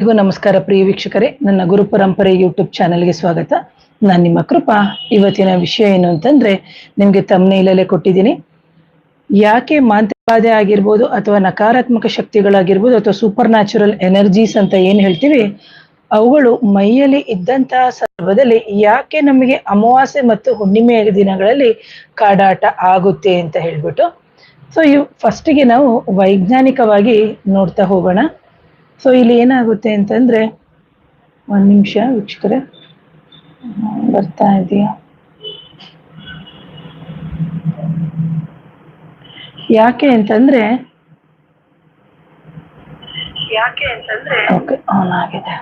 ಎಲ್ಲರಿಗೂ ನಮಸ್ಕಾರ ಪ್ರಿಯ ವೀಕ್ಷಕರೇ. ನನ್ನ ಗುರು ಪರಂಪರೆ ಯೂಟ್ಯೂಬ್ ಚಾನೆಲ್ಗೆ ಸ್ವಾಗತ. ನಾನು ನಿಮ್ಮ ಕೃಪಾ. ಇವತ್ತಿನ ವಿಷಯ ಏನು ಅಂತಂದ್ರೆ, ನಿಮ್ಗೆ ತಮ್ಮನೇಲಲ್ಲೇ ಕೊಟ್ಟಿದ್ದೀನಿ. ಯಾಕೆ ಮಾಂತ್ರಿಕಬಾಧೆ ಆಗಿರ್ಬೋದು ಅಥವಾ ನಕಾರಾತ್ಮಕ ಶಕ್ತಿಗಳಾಗಿರ್ಬೋದು ಅಥವಾ ಸೂಪರ್ ನ್ಯಾಚುರಲ್ ಎನರ್ಜೀಸ್ ಅಂತ ಏನ್ ಹೇಳ್ತೀವಿ, ಅವುಗಳು ಮೈಯಲ್ಲಿ ಇದ್ದಂತಹ ಸಂದರ್ಭದಲ್ಲಿ ಯಾಕೆ ನಮಗೆ ಅಮಾವಾಸ್ಯೆ ಮತ್ತು ಹುಣ್ಣಿಮೆಯ ದಿನಗಳಲ್ಲಿ ಕಾಡಾಟ ಆಗುತ್ತೆ ಅಂತ ಹೇಳ್ಬಿಟ್ಟು. ಸೊ ಇವು ಫಸ್ಟಿಗೆ ನಾವು ವೈಜ್ಞಾನಿಕವಾಗಿ ನೋಡ್ತಾ ಹೋಗೋಣ. ಸೊ ಇಲ್ಲಿ ಏನಾಗುತ್ತೆ ಅಂತಂದ್ರೆ ಒಂದ್ ನಿಮಿಷ ವೀಕ್ಷಕರೇ. ಬರ್ತಾ ಇದೆಯಾ? ಯಾಕೆ ಅಂತಂದ್ರೆ ಯಾಕೆ ಅಂತಂದ್ರೆ ಓಕೆ ಆನ್ ಆಗಿದೆ.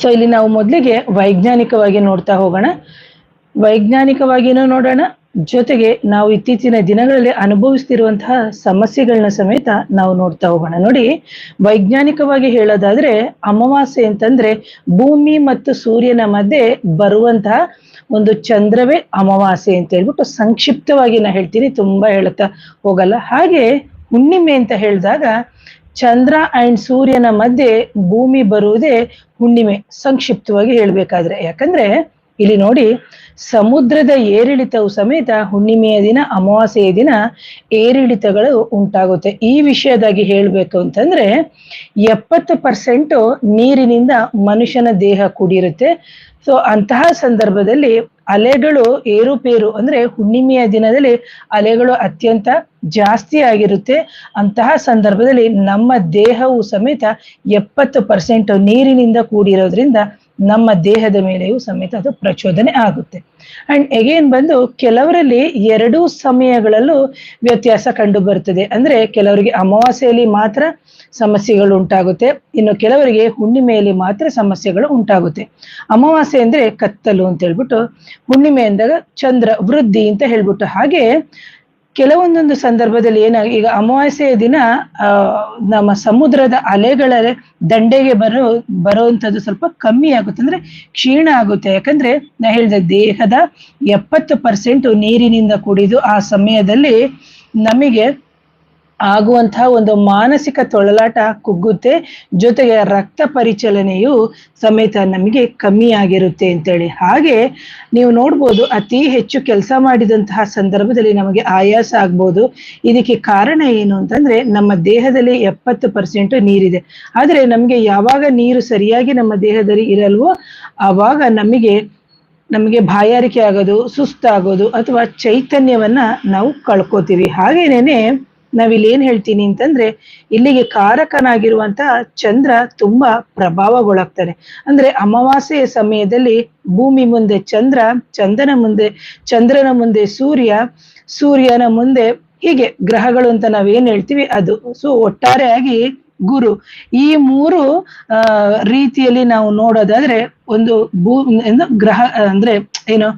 ಸೊ ಇಲ್ಲಿ ನಾವು ಮೊದಲಿಗೆ ವೈಜ್ಞಾನಿಕವಾಗಿ ನೋಡ್ತಾ ಹೋಗೋಣ. ವೈಜ್ಞಾನಿಕವಾಗಿನೂ ನೋಡೋಣ ಜೊತೆಗೆ ನಾವು ಇತ್ತೀಚಿನ ದಿನಗಳಲ್ಲಿ ಅನುಭವಿಸ್ತಿರುವಂತಹ ಸಮಸ್ಯೆಗಳನ್ನ ಸಮೇತ ನಾವು ನೋಡ್ತಾ ಹೋಗೋಣ. ನೋಡಿ, ವೈಜ್ಞಾನಿಕವಾಗಿ ಹೇಳೋದಾದ್ರೆ ಅಮಾವಾಸ್ಯೆ ಅಂತಂದ್ರೆ ಭೂಮಿ ಮತ್ತು ಸೂರ್ಯನ ಮಧ್ಯೆ ಬರುವಂತಹ ಒಂದು ಚಂದ್ರವೇ ಅಮಾವಾಸ್ಯೆ ಅಂತ ಹೇಳ್ಬಿಟ್ಟು ಸಂಕ್ಷಿಪ್ತವಾಗಿ ನಾ ಹೇಳ್ತೀನಿ, ತುಂಬಾ ಹೇಳುತ್ತಾ ಹೋಗಲ್ಲ. ಹಾಗೆ ಹುಣ್ಣಿಮೆ ಅಂತ ಹೇಳಿದಾಗ ಚಂದ್ರ ಅಂಡ್ ಸೂರ್ಯನ ಮಧ್ಯೆ ಭೂಮಿ ಬರುವುದೇ ಹುಣ್ಣಿಮೆ, ಸಂಕ್ಷಿಪ್ತವಾಗಿ ಹೇಳ್ಬೇಕಾದ್ರೆ. ಯಾಕಂದ್ರೆ ಇಲ್ಲಿ ನೋಡಿ ಸಮುದ್ರದ ಏರಿಳಿತವು ಸಮೇತ ಹುಣ್ಣಿಮೆಯ ದಿನ, ಅಮಾವಾಸ್ಯೆಯ ದಿನ ಏರಿಳಿತಗಳು ಉಂಟಾಗುತ್ತೆ. ಈ ವಿಷಯದಾಗಿ ಹೇಳ್ಬೇಕು ಅಂತಂದ್ರೆ, ಎಪ್ಪತ್ತು ಪರ್ಸೆಂಟ್ ನೀರಿನಿಂದ ಮನುಷ್ಯನ ದೇಹ ಕೂಡಿರುತ್ತೆ. ಸೊ ಅಂತಹ ಸಂದರ್ಭದಲ್ಲಿ ಅಲೆಗಳು ಏರುಪೇರು ಅಂದ್ರೆ ಹುಣ್ಣಿಮೆಯ ದಿನದಲ್ಲಿ ಅಲೆಗಳು ಅತ್ಯಂತ ಜಾಸ್ತಿ ಆಗಿರುತ್ತೆ. ಅಂತಹ ಸಂದರ್ಭದಲ್ಲಿ ನಮ್ಮ ದೇಹವು ಸಮೇತ ಎಪ್ಪತ್ತು ಪರ್ಸೆಂಟ್ ನೀರಿನಿಂದ ಕೂಡಿರೋದ್ರಿಂದ ನಮ್ಮ ದೇಹದ ಮೇಲೆಯೂ ಸಮೇತ ಅದು ಪ್ರಚೋದನೆ ಆಗುತ್ತೆ. ಅಂಡ್ ಎಗೇನ್ ಬಂದು ಕೆಲವರಲ್ಲಿ ಎರಡೂ ಸಮಯಗಳಲ್ಲೂ ವ್ಯತ್ಯಾಸ ಕಂಡು ಬರ್ತದೆ ಅಂದ್ರೆ ಕೆಲವರಿಗೆ ಅಮಾವಾಸ್ಯೆಯಲ್ಲಿ ಮಾತ್ರ ಸಮಸ್ಯೆಗಳು ಉಂಟಾಗುತ್ತೆ. ಇನ್ನು ಕೆಲವರಿಗೆ ಹುಣ್ಣಿಮೆಯಲ್ಲಿ ಮಾತ್ರ ಸಮಸ್ಯೆಗಳು ಉಂಟಾಗುತ್ತೆ. ಅಮಾವಾಸ್ಯೆ ಅಂದ್ರೆ ಕತ್ತಲು ಅಂತ ಹೇಳ್ಬಿಟ್ಟು ಹುಣ್ಣಿಮೆ ಅಂದಾಗ ಚಂದ್ರ ವೃದ್ಧಿ ಅಂತ ಹೇಳ್ಬಿಟ್ಟು ಹಾಗೆ ಕೆಲವೊಂದೊಂದು ಸಂದರ್ಭದಲ್ಲಿ ಏನ, ಈಗ ಅಮಾವಾಸ್ಯೆಯ ದಿನ ನಮ್ಮ ಸಮುದ್ರದ ಅಲೆಗಳ ದಂಡೆಗೆ ಬರೋ, ಬರುವಂತದ್ದು ಸ್ವಲ್ಪ ಕಮ್ಮಿ ಆಗುತ್ತೆ. ಅಂದ್ರೆ ಕ್ಷೀಣ ಆಗುತ್ತೆ. ಯಾಕಂದ್ರೆ ನಾ ಹೇಳಿದ ದೇಹದ ಎಪ್ಪತ್ತು ಪರ್ಸೆಂಟ್ ನೀರಿನಿಂದ ಕೂಡಿದ್ದು ಆ ಸಮಯದಲ್ಲಿ ನಮಗೆ ಆಗುವಂತಹ ಒಂದು ಮಾನಸಿಕ ತೊಳಲಾಟ ಕುಗ್ಗುತ್ತೆ. ಜೊತೆಗೆ ರಕ್ತ ಪರಿಚಲನೆಯು ಸಮೇತ ನಮಗೆ ಕಮ್ಮಿ ಆಗಿರುತ್ತೆ ಅಂತೇಳಿ. ಹಾಗೆ ನೀವು ನೋಡ್ಬೋದು ಅತಿ ಹೆಚ್ಚು ಕೆಲಸ ಮಾಡಿದಂತಹ ಸಂದರ್ಭದಲ್ಲಿ ನಮಗೆ ಆಯಾಸ ಆಗ್ಬೋದು. ಇದಕ್ಕೆ ಕಾರಣ ಏನು ಅಂತಂದ್ರೆ ನಮ್ಮ ದೇಹದಲ್ಲಿ ಎಪ್ಪತ್ತು ಪರ್ಸೆಂಟ್ ನೀರಿದೆ. ಆದರೆ ನಮಗೆ ಯಾವಾಗ ನೀರು ಸರಿಯಾಗಿ ನಮ್ಮ ದೇಹದಲ್ಲಿ ಇರಲ್ವೋ ಆವಾಗ ನಮಗೆ ನಮಗೆ ಬಾಯಾರಿಕೆ ಆಗೋದು, ಸುಸ್ತಾಗೋದು ಅಥವಾ ಚೈತನ್ಯವನ್ನ ನಾವು ಕಳ್ಕೋತೀವಿ. ಹಾಗೇನೇನೆ ನಾವಿಲ್ಲಿ ಏನ್ ಹೇಳ್ತೀನಿ ಅಂತಂದ್ರೆ, ಇಲ್ಲಿಗೆ ಕಾರಕನಾಗಿರುವಂತಹ ಚಂದ್ರ ತುಂಬಾ ಪ್ರಭಾವಗೊಳಗ್ತಾನೆ ಅಂದ್ರೆ ಅಮಾವಾಸ್ಯೆಯ ಸಮಯದಲ್ಲಿ ಭೂಮಿ ಮುಂದೆ ಚಂದ್ರ ಚಂದ್ರನ ಮುಂದೆ ಚಂದ್ರನ ಮುಂದೆ ಸೂರ್ಯ, ಸೂರ್ಯನ ಮುಂದೆ ಹೀಗೆ ಗ್ರಹಗಳು ಅಂತ ನಾವೇನ್ ಹೇಳ್ತೀವಿ, ಅದು ಸೊ ಒಟ್ಟಾರೆಯಾಗಿ ಗುರು. ಈ ಮೂರು ರೀತಿಯಲ್ಲಿ ನಾವು ನೋಡೋದಾದ್ರೆ ಒಂದು ಭೂ, ಏನು ಗ್ರಹ, ಅಂದ್ರೆ ಏನು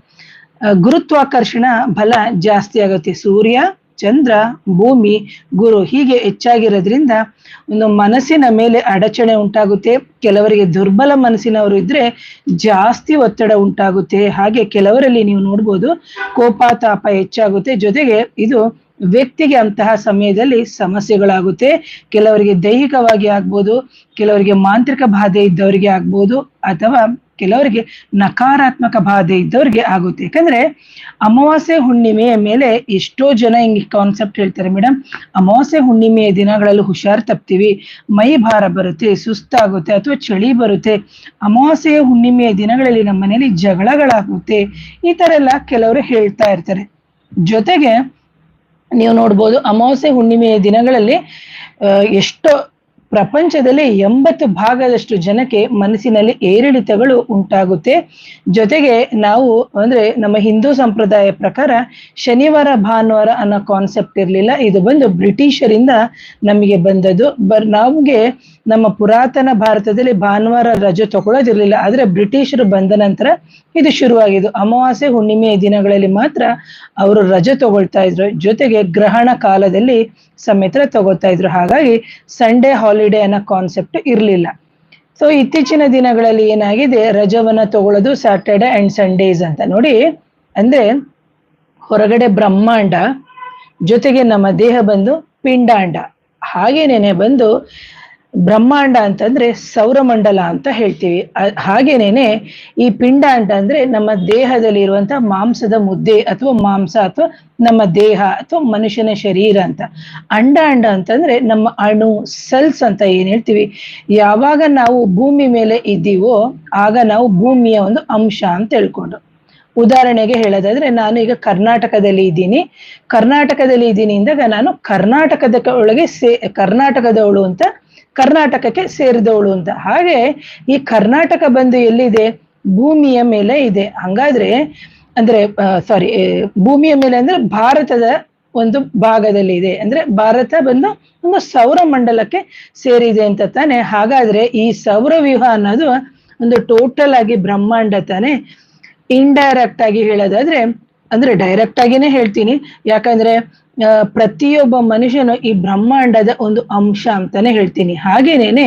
ಗುರುತ್ವಾಕರ್ಷಣ ಬಲ ಜಾಸ್ತಿ ಆಗುತ್ತೆ. ಸೂರ್ಯ ಚಂದ್ರ ಭೂಮಿ ಗುರು ಹೀಗೆ ಹೆಚ್ಚಾಗಿರೋದ್ರಿಂದ ಒಂದು ಮನಸ್ಸಿನ ಮೇಲೆ ಅಡಚಣೆ ಉಂಟಾಗುತ್ತೆ. ಕೆಲವರಿಗೆ ದುರ್ಬಲ ಮನಸ್ಸಿನವರು ಇದ್ರೆ ಜಾಸ್ತಿ ಒತ್ತಡ ಉಂಟಾಗುತ್ತೆ. ಹಾಗೆ ಕೆಲವರಲ್ಲಿ ನೀವು ನೋಡ್ಬೋದು ಕೋಪ ತಾಪ ಹೆಚ್ಚಾಗುತ್ತೆ. ಜೊತೆಗೆ ಇದು ವ್ಯಕ್ತಿಗೆ ಅಂತಹ ಸಮಯದಲ್ಲಿ ಸಮಸ್ಯೆಗಳಾಗುತ್ತೆ. ಕೆಲವರಿಗೆ ದೈಹಿಕವಾಗಿ ಆಗ್ಬೋದು, ಕೆಲವರಿಗೆ ಮಾಂತ್ರಿಕ ಬಾಧೆ ಇದ್ದವರಿಗೆ ಆಗ್ಬೋದು ಅಥವಾ ಕೆಲವರಿಗೆ ನಕಾರಾತ್ಮಕ ಬಾಧೆ ಇದ್ದವ್ರಿಗೆ ಆಗುತ್ತೆ. ಯಾಕಂದ್ರೆ ಅಮಾವಾಸ್ಯೆ ಹುಣ್ಣಿಮೆಯ ಮೇಲೆ ಎಷ್ಟೋ ಜನ ಹಿಂಗೆ ಕಾನ್ಸೆಪ್ಟ್ ಹೇಳ್ತಾರೆ ಮೇಡಮ್ ಅಮಾವಾಸ್ಯೆ ಹುಣ್ಣಿಮೆಯ ದಿನಗಳಲ್ಲಿ ಹುಷಾರ್ ತಪ್ತೀವಿ. ಮೈ ಭಾರ ಬರುತ್ತೆ, ಸುಸ್ತಾಗುತ್ತೆ ಅಥವಾ ಚಳಿ ಬರುತ್ತೆ. ಅಮಾವಾಸ್ಯೆಯ ಹುಣ್ಣಿಮೆಯ ದಿನಗಳಲ್ಲಿ ನಮ್ಮ ಮನೇಲಿ ಜಗಳಗಳಾಗುತ್ತೆ. ಈ ತರ ಎಲ್ಲ ಕೆಲವರು ಹೇಳ್ತಾ ಇರ್ತಾರೆ. ಜೊತೆಗೆ ನೀವು ನೋಡ್ಬೋದು, ಅಮಾವಾಸ್ಯೆ ಹುಣ್ಣಿಮೆಯ ದಿನಗಳಲ್ಲಿ ಎಷ್ಟೋ ಪ್ರಪಂಚದಲ್ಲಿ ಎಂಬತ್ತು ಭಾಗದಷ್ಟು ಜನಕ್ಕೆ ಮನಸ್ಸಿನಲ್ಲಿ ಏರಿಳಿತಗಳು ಉಂಟಾಗುತ್ತೆ. ಜೊತೆಗೆ ನಾವು ಅಂದ್ರೆ ನಮ್ಮ ಹಿಂದೂ ಸಂಪ್ರದಾಯ ಪ್ರಕಾರ ಶನಿವಾರ, ಭಾನುವಾರ ಅನ್ನೋ ಕಾನ್ಸೆಪ್ಟ್ ಇರಲಿಲ್ಲ. ಇದು ಬಂದು ಬ್ರಿಟಿಷರಿಂದ ನಮಗೆ ಬಂದದ್ದು. ಬರ್ ನಮ್ಗೆ ನಮ್ಮ ಪುರಾತನ ಭಾರತದಲ್ಲಿ ಭಾನುವಾರ ರಜೆ ತಗೊಳ್ಳೋದಿರ್ಲಿಲ್ಲ ಆದ್ರೆ ಬ್ರಿಟಿಷರು ಬಂದ ನಂತರ ಇದು ಶುರುವಾಗಿದ್ದು. ಅಮಾವಾಸ್ಯೆ ಹುಣ್ಣಿಮೆಯ ದಿನಗಳಲ್ಲಿ ಮಾತ್ರ ಅವರು ರಜೆ ತಗೊಳ್ತಾ ಇದ್ರು. ಜೊತೆಗೆ ಗ್ರಹಣ ಕಾಲದಲ್ಲಿ ಸಮೇತ ತಗೋತಾ ಇದ್ರು. ಹಾಗಾಗಿ ಸಂಡೇ ಹಾಲಿಡೇ ಅನ್ನೋ ಕಾನ್ಸೆಪ್ಟ್ ಇರಲಿಲ್ಲ. ಸೊ ಇತ್ತೀಚಿನ ದಿನಗಳಲ್ಲಿ ಏನಾಗಿದೆ? ರಜವನ್ನ ತಗೊಳ್ಳೋದು ಸ್ಯಾಟರ್ಡೆ ಅಂಡ್ ಸಂಡೇಸ್ ಅಂತ ನೋಡಿ. ಅಂದ್ರೆ ಹೊರಗಡೆ ಬ್ರಹ್ಮಾಂಡ, ಜೊತೆಗೆ ನಮ್ಮ ದೇಹ ಬಂದು ಪಿಂಡಾಂಡ. ಹಾಗೇನೇನೆ ಬಂದು ಬ್ರಹ್ಮಾಂಡ ಅಂತಂದ್ರೆ ಸೌರಮಂಡಲ ಅಂತ ಹೇಳ್ತೀವಿ. ಹಾಗೇನೇನೆ ಈ ಪಿಂಡ ಅಂತ ಅಂದ್ರೆ ನಮ್ಮ ದೇಹದಲ್ಲಿ ಇರುವಂತ ಮಾಂಸದ ಮುದ್ದೆ ಅಥವಾ ಮಾಂಸ ಅಥವಾ ನಮ್ಮ ದೇಹ ಅಥವಾ ಮನುಷ್ಯನ ಶರೀರ ಅಂತ. ಅಂಡ ಅಂಡ ಅಂತಂದ್ರೆ ನಮ್ಮ ಅಣು ಸೆಲ್ಸ್ ಅಂತ ಏನ್ ಹೇಳ್ತೀವಿ. ಯಾವಾಗ ನಾವು ಭೂಮಿ ಮೇಲೆ ಇದ್ದೀವೋ ಆಗ ನಾವು ಭೂಮಿಯ ಒಂದು ಅಂಶ ಅಂತ ಹೇಳ್ಕೊಂಡು ಉದಾಹರಣೆಗೆ ಹೇಳೋದಾದ್ರೆ ನಾನು ಈಗ ಕರ್ನಾಟಕದಲ್ಲಿ ಇದ್ದೀನಿ. ಕರ್ನಾಟಕದಲ್ಲಿ ಇದ್ದೀನಿ ಅಂದಾಗ ನಾನು ಕರ್ನಾಟಕದ ಒಳಗೆ ಸೇ, ಕರ್ನಾಟಕದವಳು ಅಂತ ಕರ್ನಾಟಕಕ್ಕೆ ಸೇರಿದವಳು ಅಂತ. ಹಾಗೆ ಈ ಕರ್ನಾಟಕ ಬಂದು ಎಲ್ಲಿದೆ? ಭೂಮಿಯ ಮೇಲೆ ಇದೆ. ಹಂಗಾದ್ರೆ, ಅಂದ್ರೆ ಸಾರಿ ಭೂಮಿಯ ಮೇಲೆ ಅಂದ್ರೆ ಭಾರತದ ಒಂದು ಭಾಗದಲ್ಲಿ ಇದೆ ಅಂದ್ರೆ ಭಾರತ ಬಂದು ಒಂದು ಸೌರ ಮಂಡಲಕ್ಕೆ ಸೇರಿದೆ ಅಂತ ತಾನೆ. ಹಾಗಾದ್ರೆ ಈ ಸೌರ ವ್ಯೂಹ ಅನ್ನೋದು ಒಂದು ಟೋಟಲ್ ಆಗಿ ಬ್ರಹ್ಮಾಂಡ ತಾನೆ. ಇಂಡೈರೆಕ್ಟ್ ಆಗಿ ಹೇಳೋದಾದ್ರೆ ಅಂದ್ರೆ ಡೈರೆಕ್ಟ್ ಆಗಿನೇ ಹೇಳ್ತೀನಿ. ಯಾಕಂದ್ರೆ ಪ್ರತಿಯೊಬ್ಬ ಮನುಷ್ಯನು ಈ ಬ್ರಹ್ಮಾಂಡದ ಒಂದು ಅಂಶ ಅಂತಾನೆ ಹೇಳ್ತೀನಿ. ಹಾಗೇನೇನೆ,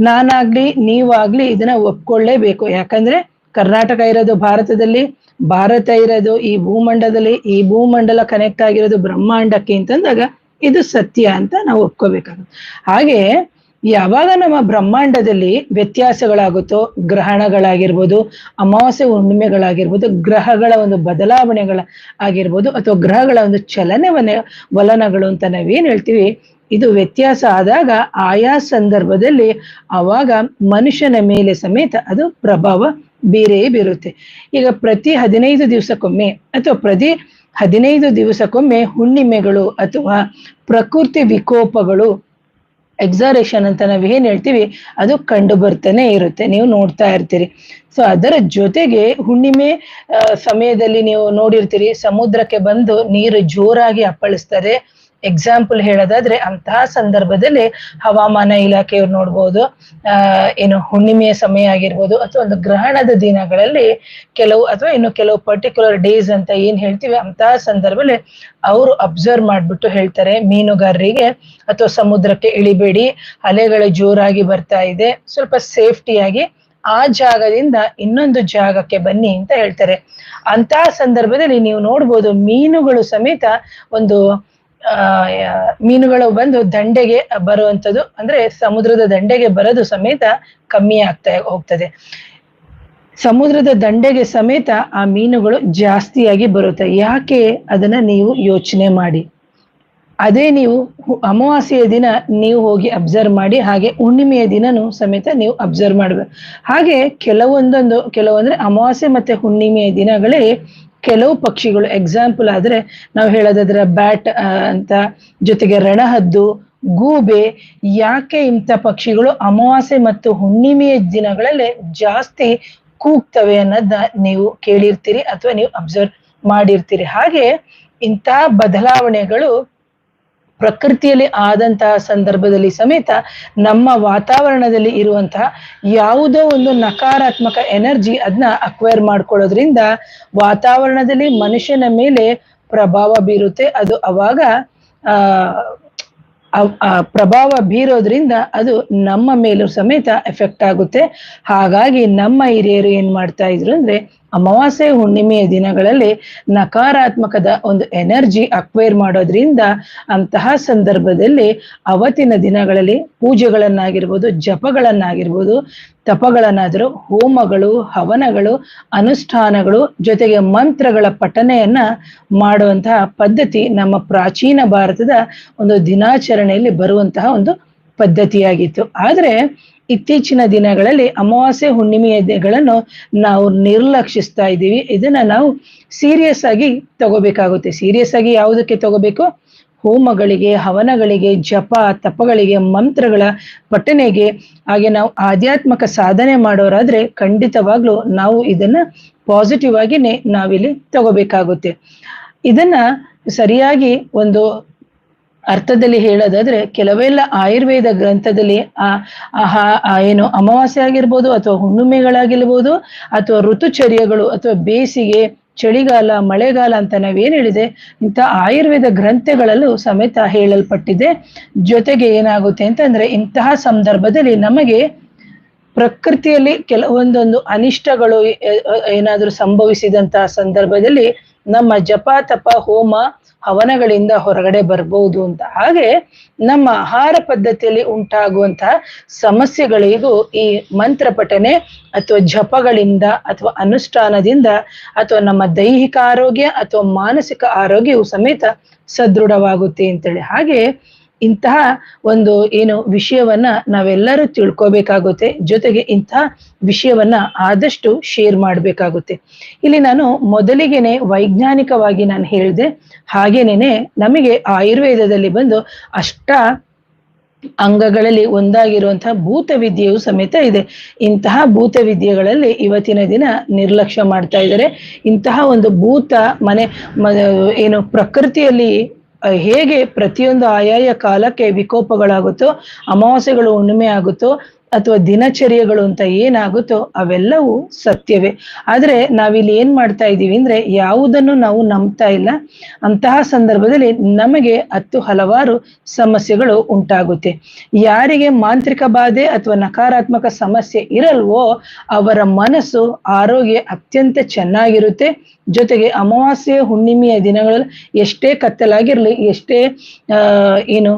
ನಾನಾಗ್ಲಿ, ನೀವಾಗ್ಲಿ ಇದನ್ನ ಒಪ್ಕೊಳ್ಳೇಬೇಕು. ಯಾಕಂದ್ರೆ, ಕರ್ನಾಟಕ ಇರೋದು ಭಾರತದಲ್ಲಿ, ಭಾರತ ಇರೋದು ಈ ಭೂಮಂಡಲದಲ್ಲಿ, ಈ ಭೂಮಂಡಲ ಕನೆಕ್ಟ್ ಆಗಿರೋದು ಬ್ರಹ್ಮಾಂಡಕ್ಕೆ ಅಂತಂದಾಗ ಇದು ಸತ್ಯ ಅಂತ ನಾವು ಒಪ್ಕೋಬೇಕಾಗುತ್ತೆ. ಹಾಗೆ ಯಾವಾಗ ನಮ್ಮ ಬ್ರಹ್ಮಾಂಡದಲ್ಲಿ ವ್ಯತ್ಯಾಸಗಳಾಗುತ್ತೋ, ಗ್ರಹಣಗಳಾಗಿರ್ಬೋದು, ಅಮಾವಾಸ್ಯ ಹುಣ್ಣಿಮೆಗಳಾಗಿರ್ಬೋದು, ಗ್ರಹಗಳ ಒಂದು ಬದಲಾವಣೆಗಳ ಆಗಿರ್ಬೋದು, ಅಥವಾ ಗ್ರಹಗಳ ಒಂದು ಚಲನೆ ವಲನಗಳು ಅಂತ ನಾವೇನ್ ಹೇಳ್ತೀವಿ, ಇದು ವ್ಯತ್ಯಾಸ ಆದಾಗ ಆಯಾ ಸಂದರ್ಭದಲ್ಲಿ ಆವಾಗ ಮನುಷ್ಯನ ಮೇಲೆ ಸಮೇತ ಅದು ಪ್ರಭಾವ ಬೀರೇ ಬೀರುತ್ತೆ. ಈಗ ಪ್ರತಿ ಹದಿನೈದು ದಿವಸಕ್ಕೊಮ್ಮೆ ಅಥವಾ ಪ್ರತಿ ಹದಿನೈದು ದಿವಸಕ್ಕೊಮ್ಮೆ ಹುಣ್ಣಿಮೆಗಳು ಅಥವಾ ಪ್ರಕೃತಿ ವಿಕೋಪಗಳು ಎಕ್ಸಾರೇಷನ್ ಅಂತ ನಾವ್ ಏನ್ ಹೇಳ್ತೀವಿ, ಅದು ಕಂಡು ಬರ್ತಾನೆ ಇರುತ್ತೆ. ನೀವು ನೋಡ್ತಾ ಇರ್ತೀರಿ. ಸೊ ಅದರ ಜೊತೆಗೆ ಹುಣ್ಣಿಮೆ ಸಮಯದಲ್ಲಿ ನೀವು ನೋಡಿರ್ತೀರಿ, ಸಮುದ್ರಕ್ಕೆ ಬಂದು ನೀರು ಜೋರಾಗಿ ಅಪ್ಪಳಿಸ್ತಾರೆ. ಎಕ್ಸಾಂಪಲ್ ಹೇಳೋದಾದ್ರೆ ಅಂತಹ ಸಂದರ್ಭದಲ್ಲಿ ಹವಾಮಾನ ಇಲಾಖೆಯವ್ರು ನೋಡ್ಬೋದು ಏನು ಹುಣ್ಣಿಮೆಯ ಸಮಯ ಆಗಿರ್ಬೋದು ಅಥವಾ ಒಂದು ಗ್ರಹಣದ ದಿನಗಳಲ್ಲಿ ಕೆಲವು ಅಥವಾ ಇನ್ನು ಕೆಲವು ಪರ್ಟಿಕ್ಯುಲರ್ ಡೇಸ್ ಅಂತ ಏನ್ ಹೇಳ್ತೀವಿ, ಅಂತಹ ಸಂದರ್ಭದಲ್ಲಿ ಅವರು ಅಬ್ಸರ್ವ್ ಮಾಡ್ಬಿಟ್ಟು ಹೇಳ್ತಾರೆ, ಮೀನುಗಾರರಿಗೆ ಅಥವಾ ಸಮುದ್ರಕ್ಕೆ ಇಳಿಬೇಡಿ ಅಲೆಗಳು ಜೋರಾಗಿ ಬರ್ತಾ ಇದೆ, ಸ್ವಲ್ಪ ಸೇಫ್ಟಿಯಾಗಿ ಆ ಜಾಗದಿಂದ ಇನ್ನೊಂದು ಜಾಗಕ್ಕೆ ಬನ್ನಿ ಅಂತ ಹೇಳ್ತಾರೆ. ಅಂತಹ ಸಂದರ್ಭದಲ್ಲಿ ನೀವು ನೋಡ್ಬೋದು ಮೀನುಗಳು ಸಮೇತ ಒಂದು ಮೀನುಗಳು ಬಂದು ದಂಡೆಗೆ ಬರುವಂಥದ್ದು ಅಂದ್ರೆ ಸಮುದ್ರದ ದಂಡೆಗೆ ಬರೋದು ಸಮೇತ ಕಮ್ಮಿ ಆಗ್ತಾ ಹೋಗ್ತದೆ. ಸಮುದ್ರದ ದಂಡೆಗೆ ಸಮೇತ ಆ ಮೀನುಗಳು ಜಾಸ್ತಿಯಾಗಿ ಬರುತ್ತೆ. ಯಾಕೆ ಅದನ್ನ ನೀವು ಯೋಚನೆ ಮಾಡಿ. ಅದೇ ನೀವು ಅಮಾವಾಸ್ಯೆಯ ದಿನ ನೀವು ಹೋಗಿ ಅಬ್ಸರ್ವ್ ಮಾಡಿ, ಹಾಗೆ ಹುಣ್ಣಿಮೆಯ ದಿನನೂ ಸಮೇತ ನೀವು ಅಬ್ಸರ್ವ್ ಮಾಡ್ಬೇಕು. ಹಾಗೆ ಕೆಲವೊಂದೊಂದು, ಕೆಲವೊಂದ್ರೆ ಅಮಾವಾಸ್ಯೆ ಮತ್ತೆ ಹುಣ್ಣಿಮೆಯ ದಿನಗಳೇ ಕೆಲವು ಪಕ್ಷಿಗಳು ಎಕ್ಸಾಂಪಲ್ ಆದ್ರೆ ನಾವು ಹೇಳೋದಾದ್ರೆ ಬ್ಯಾಟ್ ಅಂತ ಜೊತೆಗೆ ರಣಹದ್ದು, ಗೂಬೆ ಯಾಕೆ ಇಂಥ ಪಕ್ಷಿಗಳು ಅಮಾವಾಸ್ಯೆ ಮತ್ತು ಹುಣ್ಣಿಮೆಯ ದಿನಗಳಲ್ಲಿ ಜಾಸ್ತಿ ಕೂಗ್ತವೆ ಅನ್ನೋದನ್ನ ನೀವು ಕೇಳಿರ್ತೀರಿ ಅಥವಾ ನೀವು ಅಬ್ಸರ್ವ್ ಮಾಡಿರ್ತೀರಿ. ಹಾಗೆ ಇಂಥ ಬದಲಾವಣೆಗಳು ಪ್ರಕೃತಿಯಲ್ಲಿ ಆದಂತಹ ಸಂದರ್ಭದಲ್ಲಿ ಸಮೇತ ನಮ್ಮ ವಾತಾವರಣದಲ್ಲಿ ಇರುವಂತಹ ಯಾವುದೋ ಒಂದು ನಕಾರಾತ್ಮಕ ಎನರ್ಜಿ ಅದನ್ನ ಅಕ್ವೈರ್ ಮಾಡ್ಕೊಳ್ಳೋದ್ರಿಂದ ವಾತಾವರಣದಲ್ಲಿ ಮನುಷ್ಯನ ಮೇಲೆ ಪ್ರಭಾವ ಬೀರುತ್ತೆ. ಅದು ಅವಾಗ, ಆ ಪ್ರಭಾವ ಬೀರೋದ್ರಿಂದ ಅದು ನಮ್ಮ ಮೇಲೂ ಸಮೇತ ಎಫೆಕ್ಟ್ ಆಗುತ್ತೆ. ಹಾಗಾಗಿ ನಮ್ಮ ಹಿರಿಯರು ಏನ್ ಮಾಡ್ತಾ ಇದ್ರು ಅಂದ್ರೆ ಅಮಾವಾಸ್ಯೆ ಹುಣ್ಣಿಮೆಯ ದಿನಗಳಲ್ಲಿ ನಕಾರಾತ್ಮಕದ ಒಂದು ಎನರ್ಜಿ ಅಕ್ವೈರ್ ಮಾಡೋದ್ರಿಂದ ಅಂತಹ ಸಂದರ್ಭದಲ್ಲಿ ಅವತ್ತಿನ ದಿನಗಳಲ್ಲಿ ಪೂಜೆಗಳನ್ನಾಗಿರ್ಬೋದು, ಜಪಗಳನ್ನಾಗಿರ್ಬೋದು, ತಪಗಳನ್ನಾದರೂ ಹೋಮಗಳು, ಹವನಗಳು, ಅನುಷ್ಠಾನಗಳು ಜೊತೆಗೆ ಮಂತ್ರಗಳ ಪಠನೆಯನ್ನ ಮಾಡುವಂತಹ ಪದ್ಧತಿ ನಮ್ಮ ಪ್ರಾಚೀನ ಭಾರತದ ಒಂದು ದಿನಾಚರಣೆಯಲ್ಲಿ ಬರುವಂತಹ ಒಂದು ಪದ್ಧತಿಯಾಗಿತ್ತು. ಆದ್ರೆ ಇತ್ತೀಚಿನ ದಿನಗಳಲ್ಲಿ ಅಮಾವಾಸ್ಯೆ ಹುಣ್ಣಿಮೆಗಳನ್ನು ನಾವು ನಿರ್ಲಕ್ಷಿಸ್ತಾ ಇದ್ದೀವಿ. ಇದನ್ನ ನಾವು ಸೀರಿಯಸ್ ಆಗಿ ತಗೋಬೇಕಾಗುತ್ತೆ. ಸೀರಿಯಸ್ ಆಗಿ ಯಾವುದಕ್ಕೆ ತಗೋಬೇಕು? ಹೋಮಗಳಿಗೆ, ಹವನಗಳಿಗೆ, ಜಪ, ತಪಗಳಿಗೆ, ಮಂತ್ರಗಳ ಪಠನೆಗೆ ಹಾಗೆ ನಾವು ಆಧ್ಯಾತ್ಮಕ ಸಾಧನೆ ಮಾಡೋರಾದ್ರೆ ಖಂಡಿತವಾಗ್ಲೂ ನಾವು ಇದನ್ನ ಪಾಸಿಟಿವ್ ಆಗಿನೇ ನಾವಿಲ್ಲಿ ತಗೋಬೇಕಾಗುತ್ತೆ. ಇದನ್ನ ಸರಿಯಾಗಿ ಒಂದು ಅರ್ಥದಲ್ಲಿ ಹೇಳೋದಾದ್ರೆ ಕೆಲವೆಲ್ಲ ಆಯುರ್ವೇದ ಗ್ರಂಥದಲ್ಲಿ ಆ ಏನು ಅಮಾವಾಸ್ಯೆ ಆಗಿರ್ಬೋದು ಅಥವಾ ಹುಣ್ಣಿಮೆಗಳಾಗಿರ್ಬೋದು ಅಥವಾ ಋತುಚರ್ಯಗಳು ಅಥವಾ ಬೇಸಿಗೆ, ಚಳಿಗಾಲ, ಮಳೆಗಾಲ ಅಂತ ನಾವೇನ್ ಹೇಳಿದೆ, ಇಂಥ ಆಯುರ್ವೇದ ಗ್ರಂಥಗಳಲ್ಲೂ ಸಮೇತ ಹೇಳಲ್ಪಟ್ಟಿದೆ. ಜೊತೆಗೆ ಏನಾಗುತ್ತೆ ಅಂತಂದ್ರೆ ಇಂತಹ ಸಂದರ್ಭದಲ್ಲಿ ನಮಗೆ ಪ್ರಕೃತಿಯಲ್ಲಿ ಕೆಲವೊಂದೊಂದು ಅನಿಷ್ಟಗಳು ಏನಾದ್ರೂ ಸಂಭವಿಸಿದಂತಹ ಸಂದರ್ಭದಲ್ಲಿ ನಮ್ಮ ಜಪ ತಪ ಹೋಮ ಹವನಗಳಿಂದ ಹೊರಗಡೆ ಬರ್ಬೋದು ಅಂತ. ಹಾಗೆ ನಮ್ಮ ಆಹಾರ ಪದ್ಧತಿಯಲ್ಲಿ ಉಂಟಾಗುವಂತಹ ಸಮಸ್ಯೆಗಳಿಗೂ ಈ ಮಂತ್ರ ಪಠನೆ ಅಥವಾ ಜಪಗಳಿಂದ ಅಥವಾ ಅನುಷ್ಠಾನದಿಂದ ಅಥವಾ ನಮ್ಮ ದೈಹಿಕ ಆರೋಗ್ಯ ಅಥವಾ ಮಾನಸಿಕ ಆರೋಗ್ಯವು ಸಮೇತ ಸದೃಢವಾಗುತ್ತೆ ಅಂತೇಳಿ. ಹಾಗೆ ಇಂತಹ ಒಂದು, ಏನು, ವಿಷಯವನ್ನ ನಾವೆಲ್ಲರೂ ತಿಳ್ಕೋಬೇಕಾಗುತ್ತೆ. ಜೊತೆಗೆ ಇಂತಹ ವಿಷಯವನ್ನ ಆದಷ್ಟು ಶೇರ್ ಮಾಡಬೇಕಾಗುತ್ತೆ. ಇಲ್ಲಿ ನಾನು ಮೊದಲಿಗೆನೆ ವೈಜ್ಞಾನಿಕವಾಗಿ ನಾನು ಹೇಳಿದೆ. ಹಾಗೇನೇನೆ ನಮಗೆ ಆಯುರ್ವೇದದಲ್ಲಿ ಬಂದು ಅಷ್ಟ ಅಂಗಗಳಲ್ಲಿ ಒಂದಾಗಿರುವಂತಹ ಭೂತ ವಿದ್ಯೆಯು ಸಮೇತ ಇದೆ. ಇಂತಹ ಭೂತ ವಿದ್ಯೆಗಳಲ್ಲಿ ಇವತ್ತಿನ ದಿನ ನಿರ್ಲಕ್ಷ್ಯ ಮಾಡ್ತಾ ಇದ್ದಾರೆ. ಇಂತಹ ಒಂದು ಭೂತ ಮನೆ ಏನು, ಪ್ರಕೃತಿಯಲ್ಲಿ ಹೇಗೆ ಪ್ರತಿಯೊಂದು ಆಯಾಯ ಕಾಲಕ್ಕೆ ವಿಕೋಪಗಳಾಗುತ್ತೋ ಅಮಾವಾಸ್ಯೆಗಳು ಹುಣ್ಣಿಮೆ ಆಗುತ್ತೋ ಅಥವಾ ದಿನಚರ್ಯಗಳು ಅಂತ ಏನಾಗುತ್ತೋ ಅವೆಲ್ಲವೂ ಸತ್ಯವೇ. ಆದ್ರೆ ನಾವಿಲ್ಲಿ ಏನ್ ಮಾಡ್ತಾ ಇದ್ದೀವಿ ಅಂದ್ರೆ ಯಾವುದನ್ನು ನಾವು ನಂಬ್ತಾ ಇಲ್ಲ. ಅಂತಹ ಸಂದರ್ಭದಲ್ಲಿ ನಮಗೆ ಹತ್ತು ಹಲವಾರು ಸಮಸ್ಯೆಗಳು ಉಂಟಾಗುತ್ತೆ. ಯಾರಿಗೆ ಮಾಂತ್ರಿಕ ಬಾಧೆ ಅಥವಾ ನಕಾರಾತ್ಮಕ ಸಮಸ್ಯೆ ಇರಲ್ವೋ ಅವರ ಮನಸ್ಸು, ಆರೋಗ್ಯ ಅತ್ಯಂತ ಚೆನ್ನಾಗಿರುತ್ತೆ. ಜೊತೆಗೆ ಅಮಾವಾಸ್ಯೆ ಹುಣ್ಣಿಮೆಯ ದಿನಗಳಲ್ಲಿ ಎಷ್ಟೇ ಕತ್ತಲಾಗಿರ್ಲಿ, ಎಷ್ಟೇ ಏನು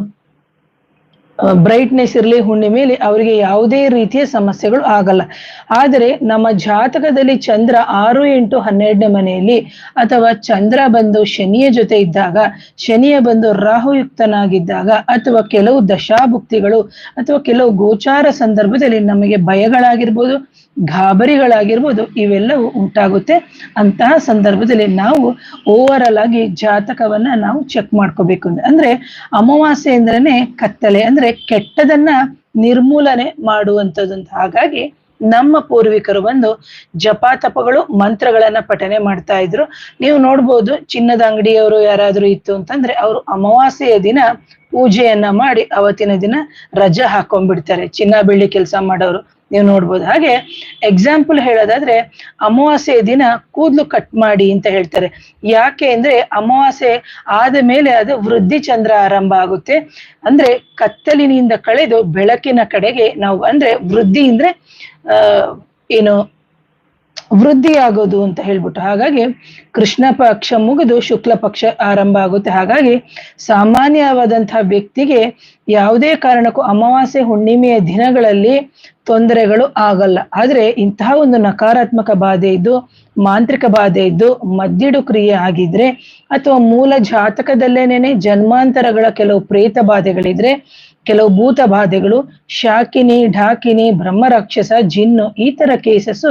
ಬ್ರೈಟ್ನೆಸ್ ಇರಲಿ ಮೇಲೆ ಅವರಿಗೆ ಯಾವುದೇ ರೀತಿಯ ಸಮಸ್ಯೆಗಳು ಆಗಲ್ಲ. ಆದರೆ ನಮ್ಮ ಜಾತಕದಲ್ಲಿ ಚಂದ್ರ ಆರು ಎಂಟು ಹನ್ನೆರಡನೇ ಮನೆಯಲ್ಲಿ ಅಥವಾ ಚಂದ್ರ ಬಂದು ಶನಿಯ ಜೊತೆ ಇದ್ದಾಗ, ಶನಿಯ ಬಂದು ರಾಹುಯುಕ್ತನಾಗಿದ್ದಾಗ ಅಥವಾ ಕೆಲವು ದಶಾಭುಕ್ತಿಗಳು ಅಥವಾ ಕೆಲವು ಗೋಚಾರ ಸಂದರ್ಭದಲ್ಲಿ ನಮಗೆ ಭಯಗಳಾಗಿರ್ಬೋದು, ಗಾಬರಿಗಳಾಗಿರ್ಬೋದು, ಇವೆಲ್ಲವೂ ಉಂಟಾಗುತ್ತೆ. ಅಂತಹ ಸಂದರ್ಭದಲ್ಲಿ ನಾವು ಓವರ್ ಆಗಿ ಜಾತಕವನ್ನ ನಾವು ಚೆಕ್ ಮಾಡ್ಕೋಬೇಕು. ಅಂದ್ರೆ ಅಮಾವಾಸ್ಯೆ ಅಂದ್ರೇನೆ ಕತ್ತಲೆ, ಅಂದ್ರೆ ಕೆಟ್ಟದನ್ನ ನಿರ್ಮೂಲನೆ ಮಾಡುವಂಥದ್ದು ಅಂತ ಹಾಗಾಗಿ ನಮ್ಮ ಪೂರ್ವಿಕರು ಬಂದು ಜಪ ತಪಗಳು ಮಂತ್ರಗಳನ್ನ ಪಠನೆ ಮಾಡ್ತಾ ಇದ್ರು. ನೀವು ನೋಡ್ಬೋದು ಚಿನ್ನದ ಅಂಗಡಿಯವರು ಯಾರಾದ್ರೂ ಇತ್ತು ಅಂತಂದ್ರೆ ಅವರು ಅಮಾವಾಸ್ಯೆಯ ದಿನ ಪೂಜೆಯನ್ನ ಮಾಡಿ ಅವತ್ತಿನ ದಿನ ರಜೆ ಹಾಕೊಂಡ್ಬಿಡ್ತಾರೆ. ಚಿನ್ನ ಬೆಳ್ಳಿ ಕೆಲಸ ಮಾಡೋರು. ನೀವು ನೋಡ್ಬೋದು. ಹಾಗೆ ಎಕ್ಸಾಂಪಲ್ ಹೇಳೋದಾದ್ರೆ ಅಮಾವಾಸ್ಯೆ ದಿನ ಕೂದಲು ಕಟ್ ಮಾಡಿ ಅಂತ ಹೇಳ್ತಾರೆ. ಯಾಕೆ ಅಂದ್ರೆ ಅಮಾವಾಸ್ಯೆ ಆದ ಮೇಲೆ ಅದು ವೃದ್ಧಿ ಚಂದ್ರ ಆರಂಭ ಆಗುತ್ತೆ. ಅಂದ್ರೆ ಕತ್ತಲಿನಿಂದ ಕಳೆದು ಬೆಳಕಿನ ಕಡೆಗೆ ನಾವು ಅಂದ್ರೆ ವೃದ್ಧಿ ಅಂದ್ರೆ ಏನು ವೃದ್ಧಿ ಆಗೋದು ಅಂತ ಹೇಳ್ಬಿಟ್ಟು. ಹಾಗಾಗಿ ಕೃಷ್ಣ ಪಕ್ಷ ಮುಗಿದು ಶುಕ್ಲ ಪಕ್ಷ ಆರಂಭ ಆಗುತ್ತೆ. ಹಾಗಾಗಿ ಸಾಮಾನ್ಯವಾದಂತಹ ವ್ಯಕ್ತಿಗೆ ಯಾವುದೇ ಕಾರಣಕ್ಕೂ ಅಮಾವಾಸ್ಯೆ, ಹುಣ್ಣಿಮೆಯ ದಿನಗಳಲ್ಲಿ ತೊಂದರೆಗಳು ಆಗಲ್ಲ. ಆದ್ರೆ ಇಂತಹ ಒಂದು ನಕಾರಾತ್ಮಕ ಬಾಧೆ ಇದ್ದು, ಮಾಂತ್ರಿಕ ಬಾಧೆ ಇದ್ದು, ಮದ್ದಿಡು ಕ್ರಿಯೆ ಆಗಿದ್ರೆ, ಅಥವಾ ಮೂಲ ಜಾತಕದಲ್ಲೇನೆ ಜನ್ಮಾಂತರಗಳ ಕೆಲವು ಪ್ರೇತ ಬಾಧೆಗಳಿದ್ರೆ ಕೆಲವು ಭೂತ ಬಾಧೆಗಳು, ಶಾಕಿನಿ, ಢಾಕಿನಿ ಬ್ರಹ್ಮ ರಾಕ್ಷಸ ಜಿನ್ನು ಈ ತರ ಕೇಸಸ್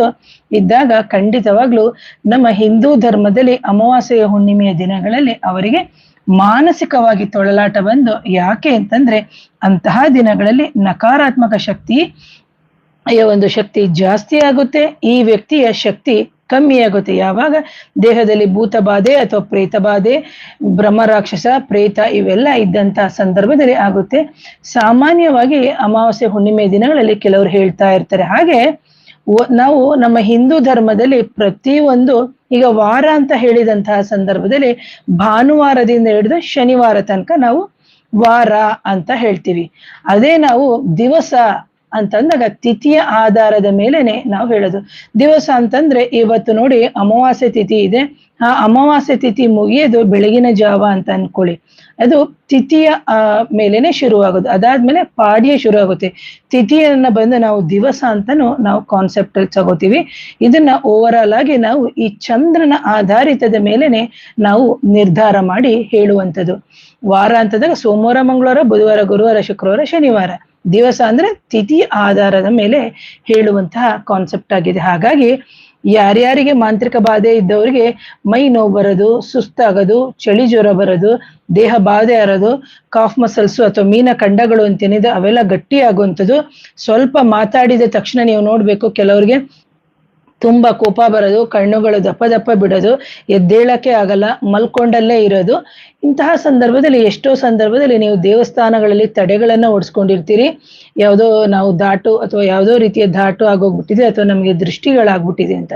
ಇದ್ದಾಗ ಖಂಡಿತವಾಗ್ಲೂ ನಮ್ಮ ಹಿಂದೂ ಧರ್ಮದಲ್ಲಿ ಅಮಾವಾಸ್ಯೆಯ ಹುಣ್ಣಿಮೆಯ ದಿನಗಳಲ್ಲಿ ಅವರಿಗೆ ಮಾನಸಿಕವಾಗಿ ತೊಳಲಾಟ ಬಂದು ಯಾಕೆ ಅಂತಂದ್ರೆ ಅಂತಹ ದಿನಗಳಲ್ಲಿ ನಕಾರಾತ್ಮಕ ಶಕ್ತಿ ಒಂದು ಶಕ್ತಿ ಜಾಸ್ತಿ ಆಗುತ್ತೆ, ಈ ವ್ಯಕ್ತಿಯ ಶಕ್ತಿ ಕಮ್ಮಿ ಆಗುತ್ತೆ. ಯಾವಾಗ? ದೇಹದಲ್ಲಿ ಭೂತ ಬಾಧೆ ಅಥವಾ ಪ್ರೇತ ಬಾಧೆ ಬ್ರಹ್ಮ ರಾಕ್ಷಸ ಪ್ರೇತ ಇವೆಲ್ಲ ಇದ್ದಂತಹ ಸಂದರ್ಭದಲ್ಲಿ ಆಗುತ್ತೆ. ಸಾಮಾನ್ಯವಾಗಿ ಅಮಾವಾಸ್ಯೆ, ಹುಣ್ಣಿಮೆ ದಿನಗಳಲ್ಲಿ ಕೆಲವರು ಹೇಳ್ತಾ ಇರ್ತಾರೆ. ಹಾಗೆ ನಾವು ನಮ್ಮ ಹಿಂದೂ ಧರ್ಮದಲ್ಲಿ ಪ್ರತಿಯೊಂದು ಈಗ ವಾರ ಅಂತ ಹೇಳಿದಂತಹ ಸಂದರ್ಭದಲ್ಲಿ ಭಾನುವಾರದಿಂದ ಹಿಡಿದು ಶನಿವಾರ ತನಕ ನಾವು ವಾರ ಅಂತ ಹೇಳ್ತೀವಿ. ಅದೇ ನಾವು ದಿವಸ ಅಂತಂದಾಗ ತಿಥಿಯ ಆಧಾರದ ಮೇಲೆನೆ ನಾವು ಹೇಳೋದು. ದಿವಸ ಅಂತಂದ್ರೆ ಇವತ್ತು ನೋಡಿ ಅಮಾವಾಸ್ಯ ತಿಥಿ ಇದೆ. ಆ ಅಮಾವಾಸ್ಯ ತಿಥಿ ಮುಗಿಯೋದು ಬೆಳಗಿನ ಜಾವ ಅಂತ ಅನ್ಕೊಳ್ಳಿ. ಅದು ತಿಥಿಯ, ಆ, ಮೇಲೆನೆ ಶುರುವಾಗೋದು. ಅದಾದ್ಮೇಲೆ ಪಾಡಿಯ ಶುರು ಆಗುತ್ತೆ ತಿಥಿಯನ್ನ ಬಂದು ನಾವು ದಿವಸ ಅಂತಾನು ನಾವು ಕಾನ್ಸೆಪ್ಟ್ ತಗೋತೀವಿ. ಇದನ್ನ ಓವರ್ ಆಲ್ ಆಗಿ ನಾವು ಈ ಚಂದ್ರನ ಆಧಾರಿತದ ಮೇಲೆನೆ ನಾವು ನಿರ್ಧಾರ ಮಾಡಿ ಹೇಳುವಂಥದ್ದು. ವಾರ ಅಂತಂದಾಗ ಸೋಮವಾರ, ಮಂಗಳವಾರ, ಬುಧವಾರ, ಗುರುವಾರ, ಶುಕ್ರವಾರ, ಶನಿವಾರ. ದಿವಸ ಅಂದ್ರೆ ತಿಥಿ ಆಧಾರದ ಮೇಲೆ ಹೇಳುವಂತಹ ಕಾನ್ಸೆಪ್ಟ್ ಆಗಿದೆ. ಹಾಗಾಗಿ ಯಾರ್ಯಾರಿಗೆ ಮಾಂತ್ರಿಕ ಬಾಧೆ ಇದ್ದವರಿಗೆ ಮೈ ನೋವು ಬರೋದು, ಸುಸ್ತಾಗೋದು, ಚಳಿ ಜ್ವರ ಬರೋದು, ದೇಹ ಬಾಧೆ ಆರೋದು ಕಾಫ್ ಮಸಲ್ಸು ಅಥವಾ ಮೀನ ಖಂಡಗಳು ಅಂತೇನಿದೆ ಅವೆಲ್ಲ ಗಟ್ಟಿ ಆಗುವಂಥದ್ದು ಸ್ವಲ್ಪ ಮಾತಾಡಿದ ತಕ್ಷಣ ನೀವು ನೋಡ್ಬೇಕು ಕೆಲವ್ರಿಗೆ ತುಂಬಾ ಕೋಪ ಬರೋದು, ಕಣ್ಣುಗಳು ದಪ್ಪ ದಪ್ಪ ಬಿಡೋದು, ಎದ್ದೇಳಕ್ಕೆ ಆಗಲ್ಲ, ಮಲ್ಕೊಂಡಲ್ಲೇ ಇರೋದು. ಇಂತಹ ಸಂದರ್ಭದಲ್ಲಿ, ಎಷ್ಟೋ ಸಂದರ್ಭದಲ್ಲಿ ನೀವು ದೇವಸ್ಥಾನಗಳಲ್ಲಿ ತಡೆಗಳನ್ನ ಓಡಿಸ್ಕೊಂಡಿರ್ತೀರಿ. ಯಾವುದೋ ನಾವು ದಾಟು ಅಥವಾ ಯಾವುದೋ ರೀತಿಯ ದಾಟು ಆಗೋಗ್ಬಿಟ್ಟಿದೆ ಅಥವಾ ನಮಗೆ ದೃಷ್ಟಿಗಳಾಗ್ಬಿಟ್ಟಿದೆ ಅಂತ.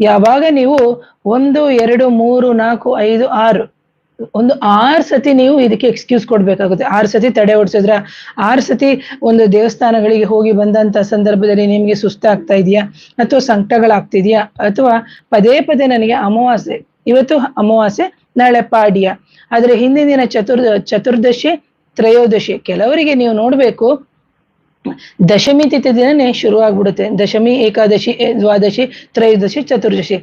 ಯಾವಾಗ ನೀವು ಒಂದು, ಎರಡು, ಮೂರು, ನಾಲ್ಕು, ಐದು, ಆರು ಒಂದು ಆರ್ ಸತಿ ನೀವು ಇದಕ್ಕೆ ಎಕ್ಸ್ಕ್ಯೂಸ್ ಕೊಡ್ಬೇಕಾಗುತ್ತೆ. ಆರ್ ಸತಿ ತಡೆ ಓಡಿಸಿದ್ರ, ಆರ್ ಸತಿ ಒಂದು ದೇವಸ್ಥಾನಗಳಿಗೆ ಹೋಗಿ ಬಂದಂತ ಸಂದರ್ಭದಲ್ಲಿ ನಿಮ್ಗೆ ಸುಸ್ತಾಗ್ತಾ ಇದೆಯಾ? ಅಥವಾ ಸಂಕಟಗಳಾಗ್ತಿದ್ಯಾ? ಅಥವಾ ಪದೇ ಪದೇ ನನಗೆ ಅಮಾವಾಸ್ಯೆ, ಇವತ್ತು ಅಮಾವಾಸ್ಯೆ, ನಾಳೆ ಪಾಡ್ಯ. ಆದ್ರೆ ಹಿಂದಿನ ದಿನ ಚತುರ್ ಚತುರ್ದಶಿ, ತ್ರಯೋದಶಿ, ಕೆಲವರಿಗೆ ನೀವು ನೋಡ್ಬೇಕು, ದಶಮಿ ತಿಥಿ ದಿನನೇ ಶುರು ಆಗ್ಬಿಡುತ್ತೆ ದಶಮಿ, ಏಕಾದಶಿ ದ್ವಾದಶಿ, ತ್ರಯೋದಶಿ, ಚತುರ್ದಶಿ.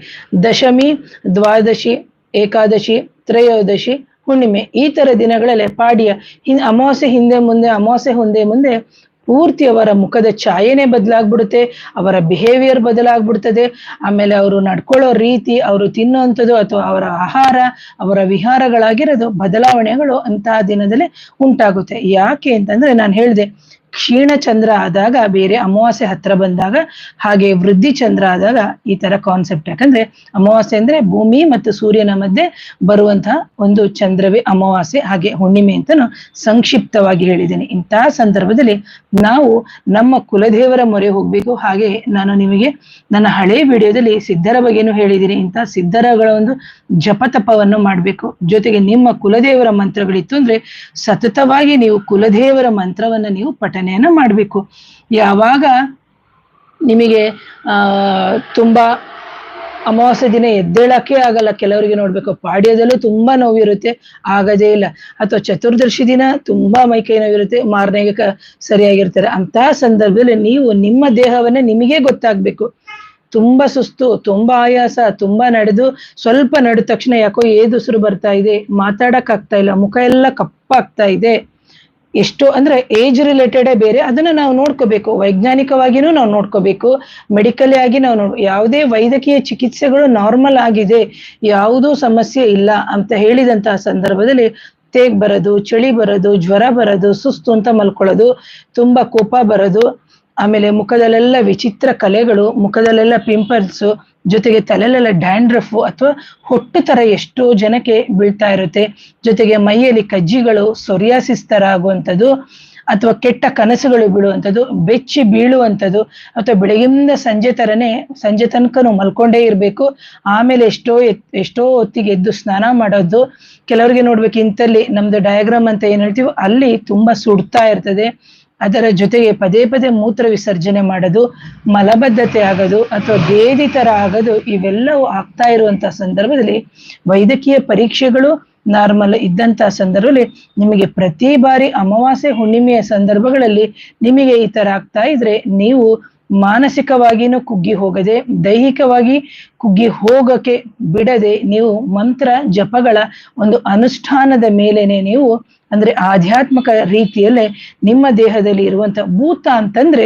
ದಶಮಿ, ದ್ವಾದಶಿ, ಏಕಾದಶಿ ತ್ರಯೋದಶಿ ಹುಣ್ಣಿಮೆ. ಈ ತರ ದಿನಗಳಲ್ಲಿ ಪಾಡಿಯ ಹಿಂದ್ ಅಮಾವಾಸ್ಯೆ ಹಿಂದೆ ಮುಂದೆ, ಅಮಾವಾಸ್ಯೆ ಹೊಂದೆ ಮುಂದೆ ಪೂರ್ತಿ ಅವರ ಮುಖದ ಛಾಯೆನೆ ಬದಲಾಗ್ಬಿಡುತ್ತೆ, ಅವರ ಬಿಹೇವಿಯರ್ ಬದಲಾಗ್ಬಿಡ್ತದೆ, ಆಮೇಲೆ ಅವರು ನಡ್ಕೊಳ್ಳೋ ರೀತಿ, ಅವರು ತಿನ್ನುವಂಥದ್ದು ಅಥವಾ ಅವರ ಆಹಾರ, ಅವರ ವಿಹಾರಗಳಾಗಿರೋದು ಬದಲಾವಣೆಗಳು ಅಂತಹ ದಿನದಲ್ಲಿ ಉಂಟಾಗುತ್ತೆ. ಯಾಕೆ ಅಂತಂದ್ರೆ ನಾನು ಹೇಳಿದೆ ಕ್ಷೀಣ ಚಂದ್ರ ಆದಾಗ ಬೇರೆ ಅಮಾವಾಸ್ಯೆ ಹತ್ರ ಬಂದಾಗ ಹಾಗೆ ವೃದ್ಧಿ ಚಂದ್ರ ಆದಾಗ ಈ ತರ ಕಾನ್ಸೆಪ್ಟ್ ಯಾಕಂದ್ರೆ ಅಮಾವಾಸ್ಯೆ ಅಂದ್ರೆ ಭೂಮಿ ಮತ್ತು ಸೂರ್ಯನ ಮಧ್ಯೆ ಬರುವಂತಹ ಒಂದು ಚಂದ್ರವೇ ಅಮಾವಾಸ್ಯೆ, ಹಾಗೆ ಹುಣ್ಣಿಮೆ ಅಂತಾನು ಸಂಕ್ಷಿಪ್ತವಾಗಿ ಹೇಳಿದ್ದೇನೆ. ಇಂತಹ ಸಂದರ್ಭದಲ್ಲಿ ನಾವು ನಮ್ಮ ಕುಲದೇವರ ಮೊರೆ ಹೋಗ್ಬೇಕು. ಹಾಗೆ ನಾನು ನಿಮಗೆ ನನ್ನ ಹಳೆ ವಿಡಿಯೋದಲ್ಲಿ ಸಿದ್ಧರ ಬಗ್ಗೆನು ಹೇಳಿದ್ದೀನಿ. ಇಂತಹ ಸಿದ್ಧರಗಳ ಒಂದು ಜಪತಪವನ್ನು ಮಾಡಬೇಕು. ಜೊತೆಗೆ ನಿಮ್ಮ ಕುಲದೇವರ ಮಂತ್ರಗಳಿತ್ತು ಅಂದ್ರೆ ಸತತವಾಗಿ ನೀವು ಕುಲದೇವರ ಮಂತ್ರವನ್ನ ನೀವು ಪಠನೆಯನ್ನ ಮಾಡಬೇಕು. ಯಾವಾಗ ನಿಮಗೆ, ಆ, ತುಂಬಾ ಅಮಾವಾಸ್ಯೆ ದಿನ ಎದ್ದೇಳಕ್ಕೆ ಆಗಲ್ಲ. ಕೆಲವರಿಗೆ ನೋಡ್ಬೇಕು, ಪಾಡ್ಯದಲ್ಲೂ ತುಂಬಾ ನೋವಿರುತ್ತೆ, ಆಗದೇ ಇಲ್ಲ. ಅಥವಾ ಚತುರ್ದಶಿ ದಿನ ತುಂಬಾ ಮೈಕೈ ನೋವಿರುತ್ತೆ ಮಾರನೆಗೆ ಕ ಸರಿಯಾಗಿರ್ತಾರೆ. ಅಂತ ಸಂದರ್ಭದಲ್ಲಿ ನೀವು ನಿಮ್ಮ ದೇಹವನ್ನೇ ನಿಮಗೆ ಗೊತ್ತಾಗ್ಬೇಕು. ತುಂಬಾ ಸುಸ್ತು, ತುಂಬಾ ಆಯಾಸ, ತುಂಬಾ ನಡೆದು, ಸ್ವಲ್ಪ ನಡೆದ ತಕ್ಷಣ ಯಾಕೋ ಏದುಸಿರು ಬರ್ತಾ ಇದೆ ಮಾತಾಡಕ್ ಆಗ್ತಾ ಇಲ್ಲ, ಮುಖ ಎಲ್ಲ ಕಪ್ಪಾಗ್ತಾ ಇದೆ. ಎಷ್ಟು ಅಂದ್ರೆ ಏಜ್ ರಿಲೇಟೆಡೇ ಬೇರೆ, ಅದನ್ನ ನಾವು ನೋಡ್ಕೋಬೇಕು. ವೈಜ್ಞಾನಿಕವಾಗಿನೂ ನಾವು ನೋಡ್ಕೋಬೇಕು. ಮೆಡಿಕಲ್ ಆಗಿ ನಾವು ನೋಡ್, ಯಾವುದೇ ವೈದ್ಯಕೀಯ ಚಿಕಿತ್ಸೆಗಳು ನಾರ್ಮಲ್ ಆಗಿದೆ, ಯಾವುದೂ ಸಮಸ್ಯೆ ಇಲ್ಲ ಅಂತ ಹೇಳಿದಂತಹ ಸಂದರ್ಭದಲ್ಲಿ ತೇಗ್ ಬರೋದು, ಚಳಿ ಬರೋದು, ಜ್ವರ ಬರೋದು, ಸುಸ್ತು ಅಂತ ಮಲ್ಕೊಳ್ಳೋದು, ತುಂಬಾ ಕೋಪ ಬರೋದು, ಆಮೇಲೆ ಮುಖದಲ್ಲೆಲ್ಲ ವಿಚಿತ್ರ ಕಲೆಗಳು, ಮುಖದಲ್ಲೆಲ್ಲ ಪಿಂಪಲ್ಸ್ ಜೊತೆಗೆ ತಲೆಲೆಲ್ಲ ಡ್ಯಾಂಡ್ರಫ್ ಅಥವಾ ಹೊಟ್ಟು ತರ ಎಷ್ಟೋ ಜನಕ್ಕೆ ಬೀಳ್ತಾ ಇರುತ್ತೆ. ಜೊತೆಗೆ ಮೈಯಲ್ಲಿ ಕಜ್ಜಿಗಳು, ಸೊರಿಯಾಸಿಸ್ ತರ ಆಗುವಂಥದ್ದು ಅಥವಾ ಕೆಟ್ಟ ಕನಸುಗಳು ಬೀಳುವಂಥದ್ದು, ಬೆಚ್ಚಿ ಬೀಳುವಂಥದ್ದು ಅಥವಾ ಬೆಳಗಿಂದ ಸಂಜೆ ತರನೇ, ಸಂಜೆ ತನಕನೂ ಮಲ್ಕೊಂಡೇ ಇರಬೇಕು. ಆಮೇಲೆ ಎಷ್ಟೋ ಎತ್- ಎಷ್ಟೋ ಹೊತ್ತಿಗೆ ಎದ್ದು ಸ್ನಾನ ಮಾಡೋದು. ಕೆಲವರಿಗೆ ನೋಡ್ಬೇಕು, ಇಂತಲ್ಲಿ ನಮ್ದು ಡಯಾಗ್ರಾಮ್ ಅಂತ ಏನ್ ಹೇಳ್ತೀವಿ ಅಲ್ಲಿ ತುಂಬಾ ಸುಡ್ತಾ ಇರ್ತದೆ. ಅದರ ಜೊತೆಗೆ ಪದೇ ಪದೇ ಮೂತ್ರ ವಿಸರ್ಜನೆ ಮಾಡೋದು, ಮಲಬದ್ಧತೆ ಆಗೋದು ಅಥವಾ ಬೇದಿ ತರ ಆಗೋದು ಇವೆಲ್ಲವೂ ಆಗ್ತಾ ಇರುವಂತಹ ಸಂದರ್ಭದಲ್ಲಿ ವೈದ್ಯಕೀಯ ಪರೀಕ್ಷೆಗಳು ನಾರ್ಮಲ್ ಇದ್ದಂತಹ ಸಂದರ್ಭದಲ್ಲಿ ನಿಮಗೆ ಪ್ರತಿ ಬಾರಿ ಅಮಾವಾಸ್ಯೆ ಹುಣ್ಣಿಮೆಯ ಸಂದರ್ಭಗಳಲ್ಲಿ ನಿಮಗೆ ಈ ತರ ಆಗ್ತಾ ಇದ್ರೆ ನೀವು ಮಾನಸಿಕವಾಗಿನೂ ಕುಗ್ಗಿ ಹೋಗದೆ, ದೈಹಿಕವಾಗಿ ಕುಗ್ಗಿ ಹೋಗಕ್ಕೆ ಬಿಡದೆ ನೀವು ಮಂತ್ರ ಜಪಗಳ ಒಂದು ಅನುಷ್ಠಾನದ ಮೇಲೇನೆ ನೀವು ಅಂದ್ರೆ ಆಧ್ಯಾತ್ಮಿಕ ರೀತಿಯಲ್ಲೇ ನಿಮ್ಮ ದೇಹದಲ್ಲಿ ಇರುವಂತ ಭೂತ ಅಂತಂದ್ರೆ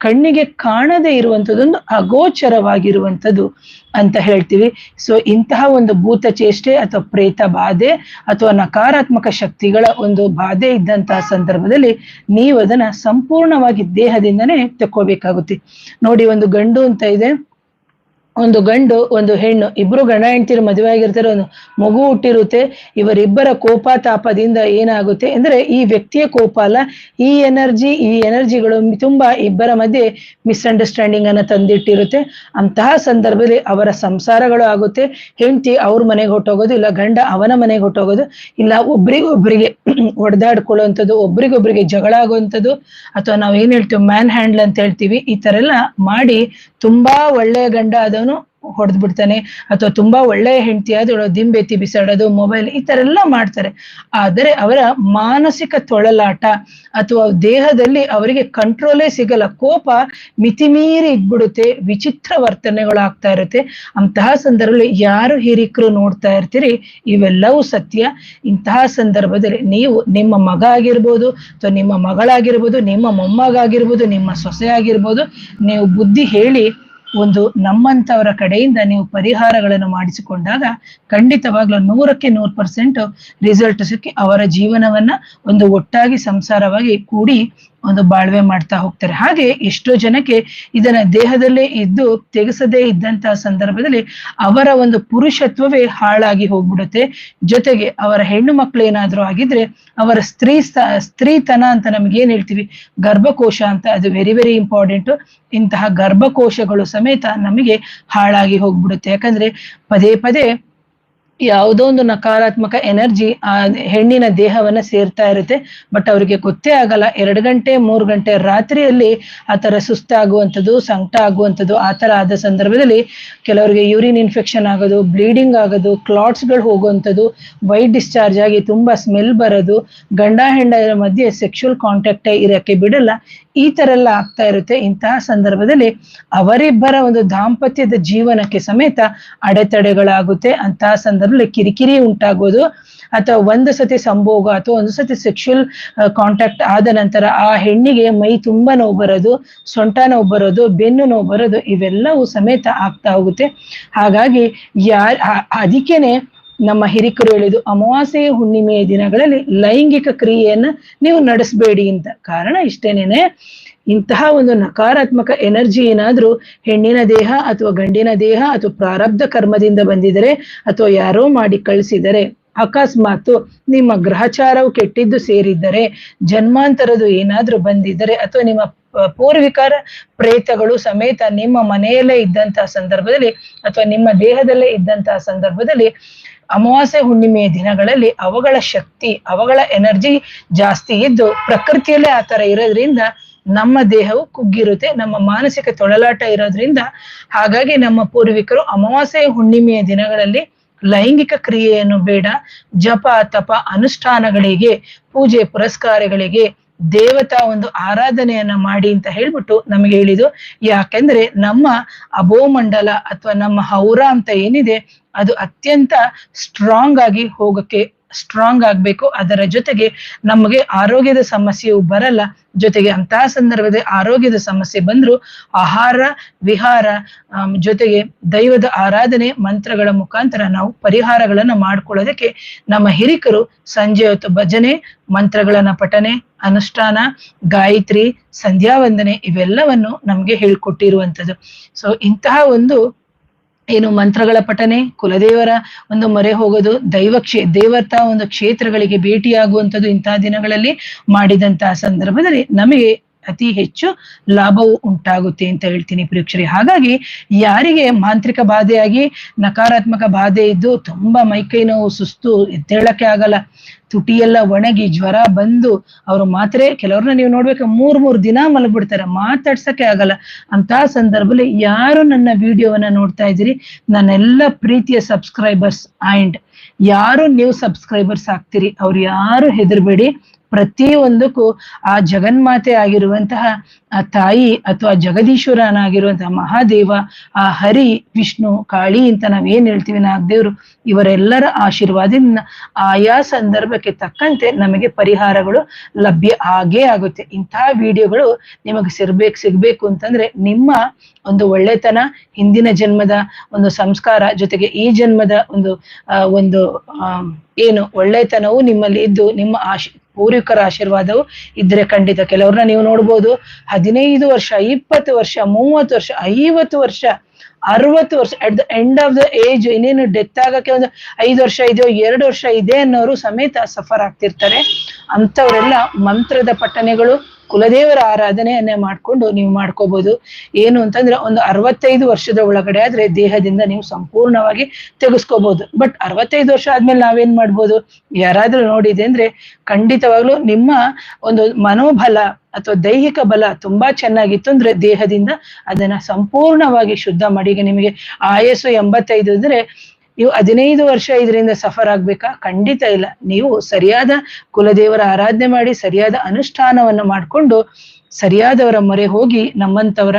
ಕಣ್ಣಿಗೆ ಕಾಣದೇ ಇರುವಂಥದ್ದೊಂದು ಅಗೋಚರವಾಗಿರುವಂಥದ್ದು ಅಂತ ಹೇಳ್ತೀವಿ. ಸೊ ಇಂತಹ ಒಂದು ಭೂತ ಚೇಷ್ಟೆ ಅಥವಾ ಪ್ರೇತ ಬಾಧೆ ಅಥವಾ ನಕಾರಾತ್ಮಕ ಶಕ್ತಿಗಳ ಒಂದು ಬಾಧೆ ಇದ್ದಂತಹ ಸಂದರ್ಭದಲ್ಲಿ ನೀವು ಅದನ್ನ ಸಂಪೂರ್ಣವಾಗಿ ದೇಹದಿಂದನೇ ತಕ್ಕೋಬೇಕಾಗುತ್ತೆ. ನೋಡಿ, ಒಂದು ಗಂಡು ಅಂತ ಇದೆ. ಒಂದು ಗಂಡು, ಒಂದು ಹೆಣ್ಣು, ಇಬ್ರು ಗಂಡ ಹೆಂಡತಿರು ಮದುವೆ ಆಗಿರ್ತಾರೆ, ಒಂದು ಮಗು ಹುಟ್ಟಿರುತ್ತೆ, ಇವರಿಬ್ಬರ ಕೋಪ ತಾಪದಿಂದ ಏನಾಗುತ್ತೆ ಅಂದ್ರೆ ಈ ವ್ಯಕ್ತಿಯ ಕೋಪ ಅಲ್ಲ, ಈ ಎನರ್ಜಿ, ಈ ಎನರ್ಜಿಗಳು ತುಂಬಾ ಇಬ್ಬರ ಮಧ್ಯೆ ಮಿಸ್ಅಂಡರ್ಸ್ಟ್ಯಾಂಡಿಂಗ್ ಅನ್ನ ತಂದಿಟ್ಟಿರುತ್ತೆ. ಅಂತಹ ಸಂದರ್ಭದಲ್ಲಿ ಅವರ ಸಂಸಾರಗಳು ಆಗುತ್ತೆ. ಹೆಂಡತಿ ಅವ್ರ ಮನೆಗೆ ಹೊಟ್ಟೋಗೋದು ಇಲ್ಲ ಗಂಡ ಅವನ ಮನೆಗೆ ಹೊಟ್ಟೋಗೋದು ಇಲ್ಲ ಒಬ್ರಿಗೊಬ್ರಿಗೆ ಹೊಡೆದಾಡ್ಕೊಳ್ಳುವಂಥದ್ದು ಒಬ್ರಿಗೊಬ್ರಿಗೆ ಜಗಳ ಆಗುವಂಥದ್ದು, ಅಥವಾ ನಾವು ಏನ್ ಹೇಳ್ತೀವಿ ಮ್ಯಾನ್ ಹ್ಯಾಂಡ್ಲ್ ಅಂತ ಹೇಳ್ತೀವಿ, ಈ ತರ ಎಲ್ಲ ಮಾಡಿ ತುಂಬಾ ಒಳ್ಳೆಯ ಗಂಡ ಆದವನು ಹೊಡೆದ್ ಬಿಡ್ತಾನೆ ಅಥವಾ ತುಂಬಾ ಒಳ್ಳೆಯ ಹೆಂಡತಿ ಆದವಳು ದಿಂಬೆತ್ತಿ ಬಿಸಾಡೋದು ಮೊಬೈಲ್ ಈ ತರ ಎಲ್ಲ ಮಾಡ್ತಾರೆ. ಆದರೆ ಅವರ ಮಾನಸಿಕ ತೊಳಲಾಟ ಅಥವಾ ದೇಹದಲ್ಲಿ ಅವರಿಗೆ ಕಂಟ್ರೋಲೇ ಸಿಗಲ್ಲ, ಕೋಪ ಮಿತಿಮೀರಿ ಇದ್ಬಿಡುತ್ತೆ, ವಿಚಿತ್ರ ವರ್ತನೆಗಳು ಆಗ್ತಾ ಇರುತ್ತೆ. ಅಂತಹ ಸಂದರ್ಭದಲ್ಲಿ ಯಾರು ಹಿರಿಕರು ನೋಡ್ತಾ ಇರ್ತೀರಿ? ಇವೆಲ್ಲವೂ ಸತ್ಯ. ಇಂತಹ ಸಂದರ್ಭದಲ್ಲಿ ನೀವು ನಿಮ್ಮ ಮಗ ಆಗಿರ್ಬೋದು, ಅಥವಾ ನಿಮ್ಮ ಮಗಳಾಗಿರ್ಬೋದು, ನಿಮ್ಮ ಮೊಮ್ಮಗಾಗಿರ್ಬೋದು ನಿಮ್ಮ ಸೊಸೆ ಆಗಿರ್ಬೋದು, ನೀವು ಬುದ್ಧಿ ಹೇಳಿ ಒಂದು ನಮ್ಮಂತವರ ಕಡೆಯಿಂದ ನೀವು ಪರಿಹಾರಗಳನ್ನು ಮಾಡಿಸಿಕೊಂಡಾಗ ಖಂಡಿತವಾಗ್ಲೂ ನೂರಕ್ಕೆ ನೂರು ಪರ್ಸೆಂಟ್ ರಿಸಲ್ಟ್ ಸಿಕ್ಕಿ ಅವರ ಜೀವನವನ್ನ ಒಂದು ಒಟ್ಟಾಗಿ ಸಂಸಾರವಾಗಿ ಕೂಡಿ ಒಂದು ಬಾಳ್ವೆ ಮಾಡ್ತಾ ಹೋಗ್ತಾರೆ. ಹಾಗೆ ಎಷ್ಟೋ ಜನಕ್ಕೆ ಇದನ್ನ ದೇಹದಲ್ಲೇ ಇದ್ದು ತೆಗೆಸದೇ ಇದ್ದಂತಹ ಸಂದರ್ಭದಲ್ಲಿ ಅವರ ಒಂದು ಪುರುಷತ್ವವೇ ಹಾಳಾಗಿ ಹೋಗ್ಬಿಡುತ್ತೆ. ಜೊತೆಗೆ ಅವರ ಹೆಣ್ಣು ಮಕ್ಳು ಏನಾದ್ರೂ ಆಗಿದ್ರೆ ಅವರ ಸ್ತ್ರೀ ಸ್ತ್ರೀತನ ಅಂತ ನಮ್ಗೆ ಏನ್ ಹೇಳ್ತೀವಿ? ಗರ್ಭಕೋಶ ಅಂತ ಅದು ವೆರಿ ವೆರಿ ಇಂಪಾರ್ಟೆಂಟ್ ಇಂತಹ ಗರ್ಭಕೋಶಗಳು ಸಮೇತ ನಮಗೆ ಹಾಳಾಗಿ ಹೋಗ್ಬಿಡುತ್ತೆ. ಯಾಕಂದ್ರೆ ಪದೇ ಪದೇ ಯಾವುದೋ ಒಂದು ನಕಾರಾತ್ಮಕ ಎನರ್ಜಿ, ಆ ಹೆಣ್ಣಿನ ದೇಹವನ್ನ ಸೇರ್ತಾ ಇರುತ್ತೆ. ಬಟ್ ಅವರಿಗೆ ಗೊತ್ತೇ ಆಗಲ್ಲ, ಎರಡು ಗಂಟೆ, ಮೂರು ಗಂಟೆ ರಾತ್ರಿಯಲ್ಲಿ ಆ ತರ ಸುಸ್ತಾಗುವಂಥದ್ದು, ಸಂಕಟ ಆಗುವಂಥದ್ದು, ಆ ತರ ಆದ ಸಂದರ್ಭದಲ್ಲಿ ಕೆಲವರಿಗೆ ಯೂರಿನ್ ಇನ್ಫೆಕ್ಷನ್ ಆಗೋದು, ಬ್ಲೀಡಿಂಗ್ ಆಗೋದು ಕ್ಲಾಟ್ಸ್ಗಳು ಹೋಗುವಂಥದ್ದು, ವೈಟ್ ಡಿಸ್ಚಾರ್ಜ್ ಆಗಿ ತುಂಬಾ ಸ್ಮೆಲ್ ಬರೋದು, ಗಂಡ ಹೆಂಡ ಮಧ್ಯೆ ಸೆಕ್ಷುವಲ್ ಕಾಂಟ್ಯಾಕ್ಟೇ ಇರಕ್ಕೆ ಬಿಡಲ್ಲ. ಈ ತರ ಎಲ್ಲ ಆಗ್ತಾ ಇರುತ್ತೆ ಇಂತಹ ಸಂದರ್ಭದಲ್ಲಿ ಅವರಿಬ್ಬರ ಒಂದು ದಾಂಪತ್ಯದ ಜೀವನಕ್ಕೆ ಸಮೇತ ಅಡೆತಡೆಗಳಾಗುತ್ತೆ. ಅಂತಹ ಸಂದರ್ಭದಲ್ಲಿ ಕಿರಿಕಿರಿ ಉಂಟಾಗೋದು ಅಥವಾ ಒಂದು ಸತಿ ಸಂಭೋಗ ಅಥವಾ ಒಂದು ಸತಿ ಸೆಕ್ಷುಯಲ್ ಕಾಂಟ್ಯಾಕ್ಟ್ ಆದ ನಂತರ ಆ ಹೆಣ್ಣಿಗೆ ಮೈ ತುಂಬಾ ನೋವು ಬರೋದು, ಸೊಂಟ ನೋವು ಬರೋದು, ಬೆನ್ನು ನೋವು ಬರೋದು ಇವೆಲ್ಲವೂ ಸಮೇತ ಆಗ್ತಾ ಹೋಗುತ್ತೆ. ಹಾಗಾಗಿ ಯಾರ ಅದಕ್ಕೇನೆ ನಮ್ಮ ಹಿರಿಕರು ಹೇಳಿದು ಅಮಾವಾಸ್ಯೆ ಹುಣ್ಣಿಮೆಯ ದಿನಗಳಲ್ಲಿ ಲೈಂಗಿಕ ಕ್ರಿಯೆಯನ್ನ ನೀವು ನಡೆಸಬೇಡಿ ಅಂತ. ಕಾರಣ ಇಷ್ಟೇನೇನೆ, ಇಂತಹ ಒಂದು ನಕಾರಾತ್ಮಕ ಎನರ್ಜಿ ಏನಾದ್ರೂ ಹೆಣ್ಣಿನ ದೇಹ ಅಥವಾ ಗಂಡಿನ ದೇಹ ಅಥವಾ ಪ್ರಾರಬ್ಧ ಕರ್ಮದಿಂದ ಬಂದಿದರೆ ಅಥವಾ ಯಾರೋ ಮಾಡಿ ಕಳಿಸಿದರೆ ಅಕಸ್ಮಾತ್ ನಿಮ್ಮ ಗ್ರಹಚಾರವು ಕೆಟ್ಟಿದ್ದು ಸೇರಿದ್ದರೆ ಜನ್ಮಾಂತರದು ಏನಾದ್ರೂ ಬಂದಿದ್ದರೆ ಅಥವಾ ನಿಮ್ಮ ಪೂರ್ವಿಕರ ಪ್ರೇತಗಳು ಸಮೇತ ನಿಮ್ಮ ಮನೆಯಲ್ಲೇ ಇದ್ದಂತಹ ಸಂದರ್ಭದಲ್ಲಿ ಅಥವಾ ನಿಮ್ಮ ದೇಹದಲ್ಲೇ ಇದ್ದಂತಹ ಸಂದರ್ಭದಲ್ಲಿ ಅಮಾವಾಸ್ಯ ಹುಣ್ಣಿಮೆಯ ದಿನಗಳಲ್ಲಿ ಅವುಗಳ ಶಕ್ತಿ, ಅವುಗಳ ಎನರ್ಜಿ ಜಾಸ್ತಿ ಇದ್ದು ಪ್ರಕೃತಿಯಲ್ಲೇ ಆ ತರ ಇರೋದ್ರಿಂದ ನಮ್ಮ ದೇಹವು ಕುಗ್ಗಿರುತ್ತೆ, ನಮ್ಮ ಮಾನಸಿಕ ತೊಳಲಾಟ ಇರೋದ್ರಿಂದ. ಹಾಗಾಗಿ ನಮ್ಮ ಪೂರ್ವಿಕರು ಅಮಾವಾಸ್ಯ ಹುಣ್ಣಿಮೆಯ ದಿನಗಳಲ್ಲಿ ಲೈಂಗಿಕ ಕ್ರಿಯೆಯನ್ನು ಬೇಡ, ಜಪ, ತಪ, ಅನುಷ್ಠಾನಗಳಿಗೆ, ಪೂಜೆ ಪುರಸ್ಕಾರಗಳಿಗೆ ದೇವತಾ ಒಂದು ಆರಾಧನೆಯನ್ನ ಮಾಡಿ ಅಂತ ಹೇಳ್ಬಿಟ್ಟು ನಮಗೆ ಹೇಳಿದು ಯಾಕೆಂದ್ರೆ ನಮ್ಮ ಅಭೋಮಂಡಲ ಅಥವಾ ನಮ್ಮ ಹೌರ ಅಂತ ಏನಿದೆ, ಅದು ಅತ್ಯಂತ ಸ್ಟ್ರಾಂಗ್ ಆಗಿ ಹೋಗಕ್ಕೆ ಸ್ಟ್ರಾಂಗ್ ಆಗ್ಬೇಕು. ಅದರ ಜೊತೆಗೆ ನಮಗೆ ಆರೋಗ್ಯದ ಸಮಸ್ಯೆಯು ಬರಲ್ಲ. ಜೊತೆಗೆ ಅಂತಹ ಸಂದರ್ಭದಲ್ಲಿ ಆರೋಗ್ಯದ ಸಮಸ್ಯೆ ಬಂದ್ರು ಆಹಾರ, ವಿಹಾರ ಜೊತೆಗೆ ದೈವದ ಆರಾಧನೆ, ಮಂತ್ರಗಳ ಮುಖಾಂತರ ನಾವು ಪರಿಹಾರಗಳನ್ನು ಮಾಡ್ಕೊಳ್ಳೋದಕ್ಕೆ ನಮ್ಮ ಹಿರಿಕರು ಸಂಜೆ ಹೊತ್ತು ಭಜನೆ, ಮಂತ್ರಗಳನ್ನ ಪಠನೆ, ಅನುಷ್ಠಾನ, ಗಾಯತ್ರಿ ಸಂಧ್ಯಾ ವಂದನೆ ಇವೆಲ್ಲವನ್ನು ನಮ್ಗೆ ಹೇಳ್ಕೊಟ್ಟಿರುವಂಥದ್ದು. ಸೊ ಇಂತಹ ಒಂದು ಏನು ಮಂತ್ರಗಳ ಪಠನೆ, ಕುಲದೇವರ ಒಂದು ಮೊರೆ ಹೋಗೋದು, ದೈವ ಕ್ಷೇ ದೇವತ ಒಂದು ಕ್ಷೇತ್ರಗಳಿಗೆ ಭೇಟಿಯಾಗುವಂಥದ್ದು ಇಂತಹ ದಿನಗಳಲ್ಲಿ ಮಾಡಿದಂತಹ ಸಂದರ್ಭದಲ್ಲಿ ನಮಗೆ ಅತಿ ಹೆಚ್ಚು ಲಾಭವು ಉಂಟಾಗುತ್ತೆ ಅಂತ ಹೇಳ್ತೀನಿ ಪ್ರೇಕ್ಷರಿ ಹಾಗಾಗಿ ಯಾರಿಗೆ ಮಾಂತ್ರಿಕ ಬಾಧೆಯಾಗಿ ನಕಾರಾತ್ಮಕ ಬಾಧೆ ಇದ್ದು ತುಂಬಾ ಮೈಕೈ ನೋವು, ಸುಸ್ತು ಎದ್ದೇಳಕ್ಕೆ ಆಗಲ್ಲ, ತುಟಿಯೆಲ್ಲ ಒಣಗಿ ಜ್ವರ ಬಂದು ಅವರು ಮಾತ್ರೆ ಕೆಲವ್ರನ್ನ ನೀವು ನೋಡ್ಬೇಕು ಮೂರ್ ಮೂರ್ ದಿನ ಮಲಗ್ಬಿಡ್ತಾರೆ, ಮಾತಾಡ್ಸಕ್ಕೆ ಆಗಲ್ಲ. ಅಂತ ಸಂದರ್ಭದಲ್ಲಿ ಯಾರು ನನ್ನ ವಿಡಿಯೋವನ್ನ ನೋಡ್ತಾ ಇದ್ದೀರಿ? ನನ್ನೆಲ್ಲ ಪ್ರೀತಿಯ ಸಬ್ಸ್ಕ್ರೈಬರ್ಸ್ ಅಂಡ್ ಯಾರು ನೀವು ಸಬ್ಸ್ಕ್ರೈಬರ್ಸ್ ಆಗ್ತೀರಿ? ಅವ್ರು ಯಾರು ಹೆದರ್ಬೇಡಿ? ಪ್ರತಿಯೊಂದಕ್ಕೂ ಆ ಜಗನ್ಮಾತೆ ಆಗಿರುವಂತಹ ಆ ತಾಯಿ ಅಥವಾ ಜಗದೀಶ್ವರನಾಗಿರುವಂತಹ ಮಹಾದೇವ, ಆ ಹರಿ, ವಿಷ್ಣು, ಕಾಳಿ ಅಂತ ನಾವೇನ್ ಹೇಳ್ತೀವಿ ನಾಗದೇವ್ರು, ಇವರೆಲ್ಲರ ಆಶೀರ್ವಾದದಿಂದ ಆಯಾ ಸಂದರ್ಭಕ್ಕೆ ತಕ್ಕಂತೆ ನಮಗೆ ಪರಿಹಾರಗಳು ಲಭ್ಯ ಆಗೇ ಆಗುತ್ತೆ. ಇಂತಹ ವಿಡಿಯೋಗಳು ನಿಮಗೆ ಸಿರ್ಬೇಕು, ಸಿಗ್ಬೇಕು ಅಂತಂದ್ರೆ ನಿಮ್ಮ ಒಂದು ಒಳ್ಳೆತನ, ಹಿಂದಿನ ಜನ್ಮದ ಒಂದು ಸಂಸ್ಕಾರ ಜೊತೆಗೆ ಈ ಜನ್ಮದ ಒಂದು ಒಂದು ಏನು ಒಳ್ಳೆತನವು ನಿಮ್ಮಲ್ಲಿ ಇದ್ದು ನಿಮ್ಮ ಆಶಿ ಪೂರ್ವಿಕರ ಆಶೀರ್ವಾದವು ಇದ್ರೆ ಖಂಡಿತ. ಕೆಲವ್ರನ್ನ ನೀವು ನೋಡ್ಬೋದು, ಹದಿನೈದು ವರ್ಷ, ಇಪ್ಪತ್ತು ವರ್ಷ, ಮೂವತ್ತು ವರ್ಷ, ಐವತ್ತು ವರ್ಷ, ಅರವತ್ತು ವರ್ಷ at the end of the age ಇನ್ನೇನು ಡೆತ್ ಆಗಕ್ಕೆ ಒಂದು ಐದು ವರ್ಷ ಇದೆಯೋ, ಎರಡು ವರ್ಷ ಇದೆ ಅನ್ನೋರು ಸಮೇತ ಸಫರ್ ಆಗ್ತಿರ್ತಾರೆ. ಅಂತವರೆಲ್ಲ ಮಂತ್ರದ ಪಠನೆಗಳು ಕುಲದೇವರ ಆರಾಧನೆಯನ್ನೇ ಮಾಡ್ಕೊಂಡು ನೀವು ಮಾಡ್ಕೋಬಹುದು ಏನು ಅಂತಂದ್ರೆ ಒಂದು ಅರವತ್ತೈದು ವರ್ಷದ ಒಳಗಡೆ ಆದ್ರೆ ದೇಹದಿಂದ ನೀವು ಸಂಪೂರ್ಣವಾಗಿ ತೆಗೆಸ್ಕೋಬಹುದು ಬಟ್ ಅರವತ್ತೈದು ವರ್ಷ ಆದ್ಮೇಲೆ ನಾವೇನ್ ಮಾಡ್ಬೋದು? ಯಾರಾದ್ರೂ ನೋಡಿದೆ ಅಂದ್ರೆ ಖಂಡಿತವಾಗ್ಲೂ ನಿಮ್ಮ ಒಂದು ಮನೋಬಲ ಅಥವಾ ದೈಹಿಕ ಬಲ ತುಂಬಾ ಚೆನ್ನಾಗಿತ್ತು ಅಂದ್ರೆ ದೇಹದಿಂದ ಅದನ್ನ ಸಂಪೂರ್ಣವಾಗಿ ಶುದ್ಧ ಮಾಡಿ, ನಿಮಗೆ ಆಯಸ್ಸು ಎಂಬತ್ತೈದು ಅಂದ್ರೆ ನೀವು ಹದಿನೈದು ವರ್ಷ ಇದರಿಂದ ಸಫರ್ ಆಗ್ಬೇಕಾ? ಖಂಡಿತ ಇಲ್ಲ. ನೀವು ಸರಿಯಾದ ಕುಲದೇವರ ಆರಾಧನೆ ಮಾಡಿ, ಸರಿಯಾದ ಅನುಷ್ಠಾನವನ್ನು ಮಾಡಿಕೊಂಡು ಸರಿಯಾದವರ ಮೊರೆ ಹೋಗಿ ನಮ್ಮಂತವರ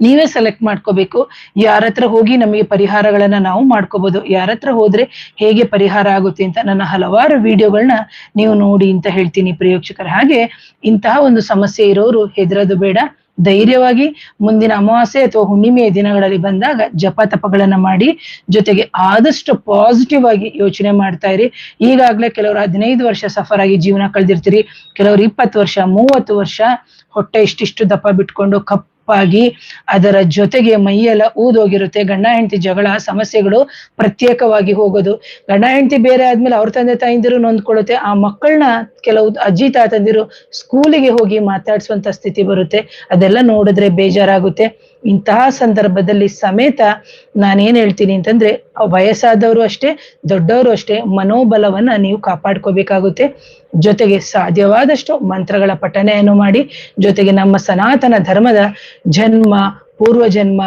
ನೀವೇ ಸೆಲೆಕ್ಟ್ ಮಾಡ್ಕೋಬೇಕು. ಯಾರ ಹತ್ರ ಹೋಗಿ ನಮಗೆ ಪರಿಹಾರಗಳನ್ನ ನಾವು ಮಾಡ್ಕೋಬಹುದು ಯಾರ ಹತ್ರ ಹೋದ್ರೆ ಹೇಗೆ ಪರಿಹಾರ ಆಗುತ್ತೆ ಅಂತ ನನ್ನ ಹಲವಾರು ವಿಡಿಯೋಗಳನ್ನ ನೀವು ನೋಡಿ ಅಂತ ಹೇಳ್ತೀನಿ ಪ್ರಯೋಕ್ಷಕರ ಹಾಗೆ. ಇಂತಹ ಒಂದು ಸಮಸ್ಯೆ ಇರೋರು ಹೆದರದು ಬೇಡ. ಧೈರ್ಯವಾಗಿ ಮುಂದಿನ ಅಮಾವಾಸ್ಯೆ ಅಥವಾ ಹುಣ್ಣಿಮೆಯ ದಿನಗಳಲ್ಲಿ ಬಂದಾಗ ಜಪ ತಪಗಳನ್ನ ಮಾಡಿ ಜೊತೆಗೆ ಆದಷ್ಟು ಪಾಸಿಟಿವ್ ಆಗಿ ಯೋಚನೆ ಮಾಡ್ತಾ ಇರಿ. ಈಗಾಗ್ಲೇ ಕೆಲವರು ಹದಿನೈದು ವರ್ಷ ಸಫರ್ ಆಗಿ ಜೀವನ ಕಳೆದಿರ್ತೀರಿ. ಕೆಲವರು ಇಪ್ಪತ್ತು ವರ್ಷ, ಮೂವತ್ತು ವರ್ಷ ಹೊಟ್ಟೆ ಇಷ್ಟಿಷ್ಟು ದಪ್ಪ ಬಿಟ್ಕೊಂಡು ಕಪ್ ಕಪ್ಪಾಗಿ ಅದರ ಜೊತೆಗೆ ಮೈಯೆಲ್ಲ ಊದೋಗಿರುತ್ತೆ. ಗಂಡ, ಹೆಂಡತಿ ಜಗಳ, ಸಮಸ್ಯೆಗಳು ಪ್ರತ್ಯೇಕವಾಗಿ ಹೋಗೋದು. ಗಂಡ, ಹೆಂಡತಿ ಬೇರೆ ಆದ್ಮೇಲೆ ಅವ್ರ ತಂದೆ, ತಾಯಿಂದಿರು ನೊಂದ್ಕೊಳ್ಳುತ್ತೆ. ಆ ಮಕ್ಕಳನ್ನ ಕೆಲವು ಅಜ್ಜಿ, ತಾತಂದಿರು ಸ್ಕೂಲಿಗೆ ಹೋಗಿ ಮಾತಾಡ್ಸುವಂತ ಸ್ಥಿತಿ ಬರುತ್ತೆ. ಅದೆಲ್ಲ ನೋಡಿದ್ರೆ ಬೇಜಾರಾಗುತ್ತೆ. ಇಂತಹ ಸಂದರ್ಭದಲ್ಲಿ ಸಮೇತ ನಾನೇನ್ ಹೇಳ್ತೀನಿ ಅಂತಂದ್ರೆ ವಯಸ್ಸಾದವರು ಅಷ್ಟೇ, ದೊಡ್ಡವರು ಅಷ್ಟೇ ಮನೋಬಲವನ್ನ ನೀವು ಕಾಪಾಡ್ಕೋಬೇಕಾಗುತ್ತೆ. ಜೊತೆಗೆ ಸಾಧ್ಯವಾದಷ್ಟು ಮಂತ್ರಗಳ ಪಠಣೆಯನ್ನು ಮಾಡಿ, ಜೊತೆಗೆ ನಮ್ಮ ಸನಾತನ ಧರ್ಮದ ಜನ್ಮ ಪೂರ್ವ ಜನ್ಮ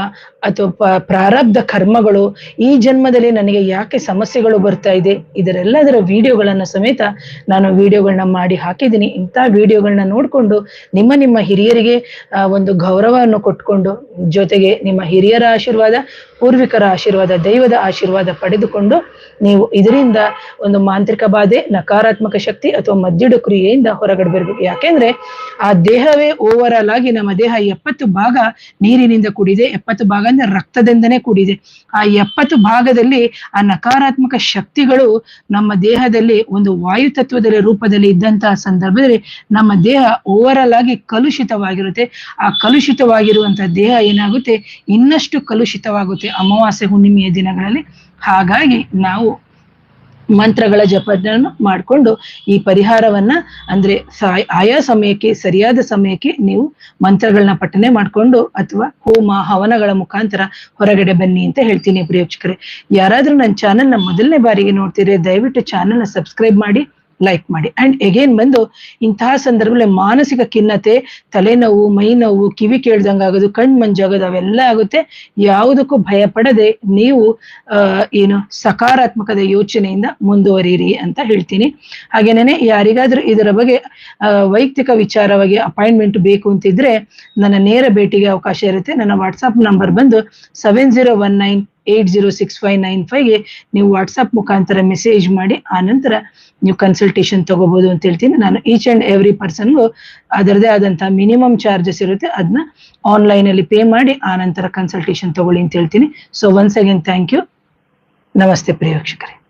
ಅಥವಾ ಪ್ರಾರಬ್ಧ ಕರ್ಮಗಳು ಈ ಜನ್ಮದಲ್ಲಿ ನನಗೆ ಯಾಕೆ ಸಮಸ್ಯೆಗಳು ಬರ್ತಾ ಇದೆ, ಇದರೆಲ್ಲದರ ವಿಡಿಯೋಗಳನ್ನ ಸಮೇತ ನಾನು ವಿಡಿಯೋಗಳನ್ನ ಮಾಡಿ ಹಾಕಿದ್ದೀನಿ. ಇಂಥ ವಿಡಿಯೋಗಳನ್ನ ನೋಡ್ಕೊಂಡು ನಿಮ್ಮ ನಿಮ್ಮ ಹಿರಿಯರಿಗೆ ಒಂದು ಗೌರವವನ್ನು ಕೊಟ್ಕೊಂಡು ಜೊತೆಗೆ ನಿಮ್ಮ ಹಿರಿಯರ ಆಶೀರ್ವಾದ, ಪೂರ್ವಿಕರ ಆಶೀರ್ವಾದ, ದೈವದ ಆಶೀರ್ವಾದ ಪಡೆದುಕೊಂಡು ನೀವು ಇದರಿಂದ ಒಂದು ಮಾಂತ್ರಿಕ ಬಾಧೆ, ನಕಾರಾತ್ಮಕ ಶಕ್ತಿ ಅಥವಾ ಮದ್ಯಡು ಕ್ರಿಯೆಯಿಂದ ಹೊರಗಡೆ ಬರಬೇಕು. ಯಾಕೆಂದ್ರೆ ಆ ದೇಹವೇ ಓವರ್ ಆಗಿ ನಮ್ಮ ದೇಹ ಎಪ್ಪತ್ತು ಭಾಗ ನೀರಿನಿಂದ ಕೂಡಿದೆ, ಎಪ್ಪತ್ತು ಭಾಗ ಅಂದ್ರೆ ರಕ್ತದಿಂದನೇ ಕೂಡಿದೆ. ಆ ಎಪ್ಪತ್ತು ಭಾಗದಲ್ಲಿ ಆ ನಕಾರಾತ್ಮಕ ಶಕ್ತಿಗಳು ನಮ್ಮ ದೇಹದಲ್ಲಿ ಒಂದು ವಾಯು ತತ್ವದಲ್ಲಿ ರೂಪದಲ್ಲಿ ಇದ್ದಂತಹ ಸಂದರ್ಭದಲ್ಲಿ ನಮ್ಮ ದೇಹ ಓವರ್ ಆಲ್ ಆಗಿ ಕಲುಷಿತವಾಗಿರುತ್ತೆ. ಆ ಕಲುಷಿತವಾಗಿರುವಂತಹ ದೇಹ ಏನಾಗುತ್ತೆ? ಇನ್ನಷ್ಟು ಕಲುಷಿತವಾಗುತ್ತೆ ಅಮಾವಾಸ್ಯೆ ಹುಣ್ಣಿಮೆಯ ದಿನಗಳಲ್ಲಿ. ಹಾಗಾಗಿ ನಾವು ಮಂತ್ರಗಳ ಜಪವನ್ನು ಮಾಡಿಕೊಂಡು ಈ ಪರಿಹಾರವನ್ನ ಅಂದ್ರೆ ಆಯಾ ಸಮಯಕ್ಕೆ, ಸರಿಯಾದ ಸಮಯಕ್ಕೆ ನೀವು ಮಂತ್ರಗಳನ್ನ ಪಠನೆ ಮಾಡಿಕೊಂಡು ಅಥವಾ ಹೋಮ, ಹವನಗಳ ಮುಖಾಂತರ ಹೊರಗಡೆ ಬನ್ನಿ ಅಂತ ಹೇಳ್ತೀನಿ ಪ್ರಿಯೋಕ್ಷಕರೇ ಯಾರಾದ್ರೂ ನನ್ನ ಚಾನೆಲ್ನ ಮೊದಲನೇ ಬಾರಿಗೆ ನೋಡ್ತೀರಿ ದಯವಿಟ್ಟು ಚಾನೆಲ್ನ ಸಬ್ಸ್ಕ್ರೈಬ್ ಮಾಡಿ. ಲೈಕ್ ಮಾಡಿ. ಅಂಡ್ ಎಗೇನ್ ಬಂದು ಇಂತಹ ಸಂದರ್ಭದಲ್ಲಿ ಮಾನಸಿಕ ಖಿನ್ನತೆ, ತಲೆನೋವು ಮೈ ನೋವು ಕಿವಿ ಕೇಳ್ದಂಗಾಗೋದು ಕಣ್ ಮಂಜಾಗೋದು, ಅವೆಲ್ಲ ಆಗುತ್ತೆ. ಯಾವುದಕ್ಕೂ ಭಯ ಪಡದೆ ನೀವು ಏನು ಸಕಾರಾತ್ಮಕದ ಯೋಚನೆಯಿಂದ ಮುಂದುವರಿಯಿರಿ ಅಂತ ಹೇಳ್ತೀನಿ. ಹಾಗೇನೆ ಯಾರಿಗಾದ್ರೂ ಇದರ ಬಗ್ಗೆ ವೈಯಕ್ತಿಕ ವಿಚಾರವಾಗಿ ಅಪಾಯಿಂಟ್ಮೆಂಟ್ ಬೇಕು ಅಂತಿದ್ರೆ ನನ್ನ ನೇರ ಭೇಟಿಗೆ ಅವಕಾಶ ಇರುತ್ತೆ. ನನ್ನ ವಾಟ್ಸಪ್ ನಂಬರ್ ಬಂದು seven zero one nine eight zero six five nine ಫೈವ್ಗೆ ನೀವು ವಾಟ್ಸಪ್ ಮುಖಾಂತರ ಮೆಸೇಜ್ ಮಾಡಿ, ಆ ನಂತರ ನೀವು ಕನ್ಸಲ್ಟೇಷನ್ ತಗೋಬಹುದು ಅಂತ ಹೇಳ್ತೀನಿ. ನಾನು ಈಚ್ ಅಂಡ್ ಎವ್ರಿ ಪರ್ಸನ್ಗೂ ಅದರದೇ ಆದಂತಹ ಮಿನಿಮಮ್ ಚಾರ್ಜಸ್ ಇರುತ್ತೆ. ಅದನ್ನ ಆನ್ಲೈನ್ ಅಲ್ಲಿ ಪೇ ಮಾಡಿ, ಆ ನಂತರ ಕನ್ಸಲ್ಟೇಷನ್ ತಗೊಳ್ಳಿ ಅಂತ ಹೇಳ್ತೀನಿ. So once again thank you ನಮಸ್ತೆ ಪ್ರಿಯ ವೀಕ್ಷಕರೇ.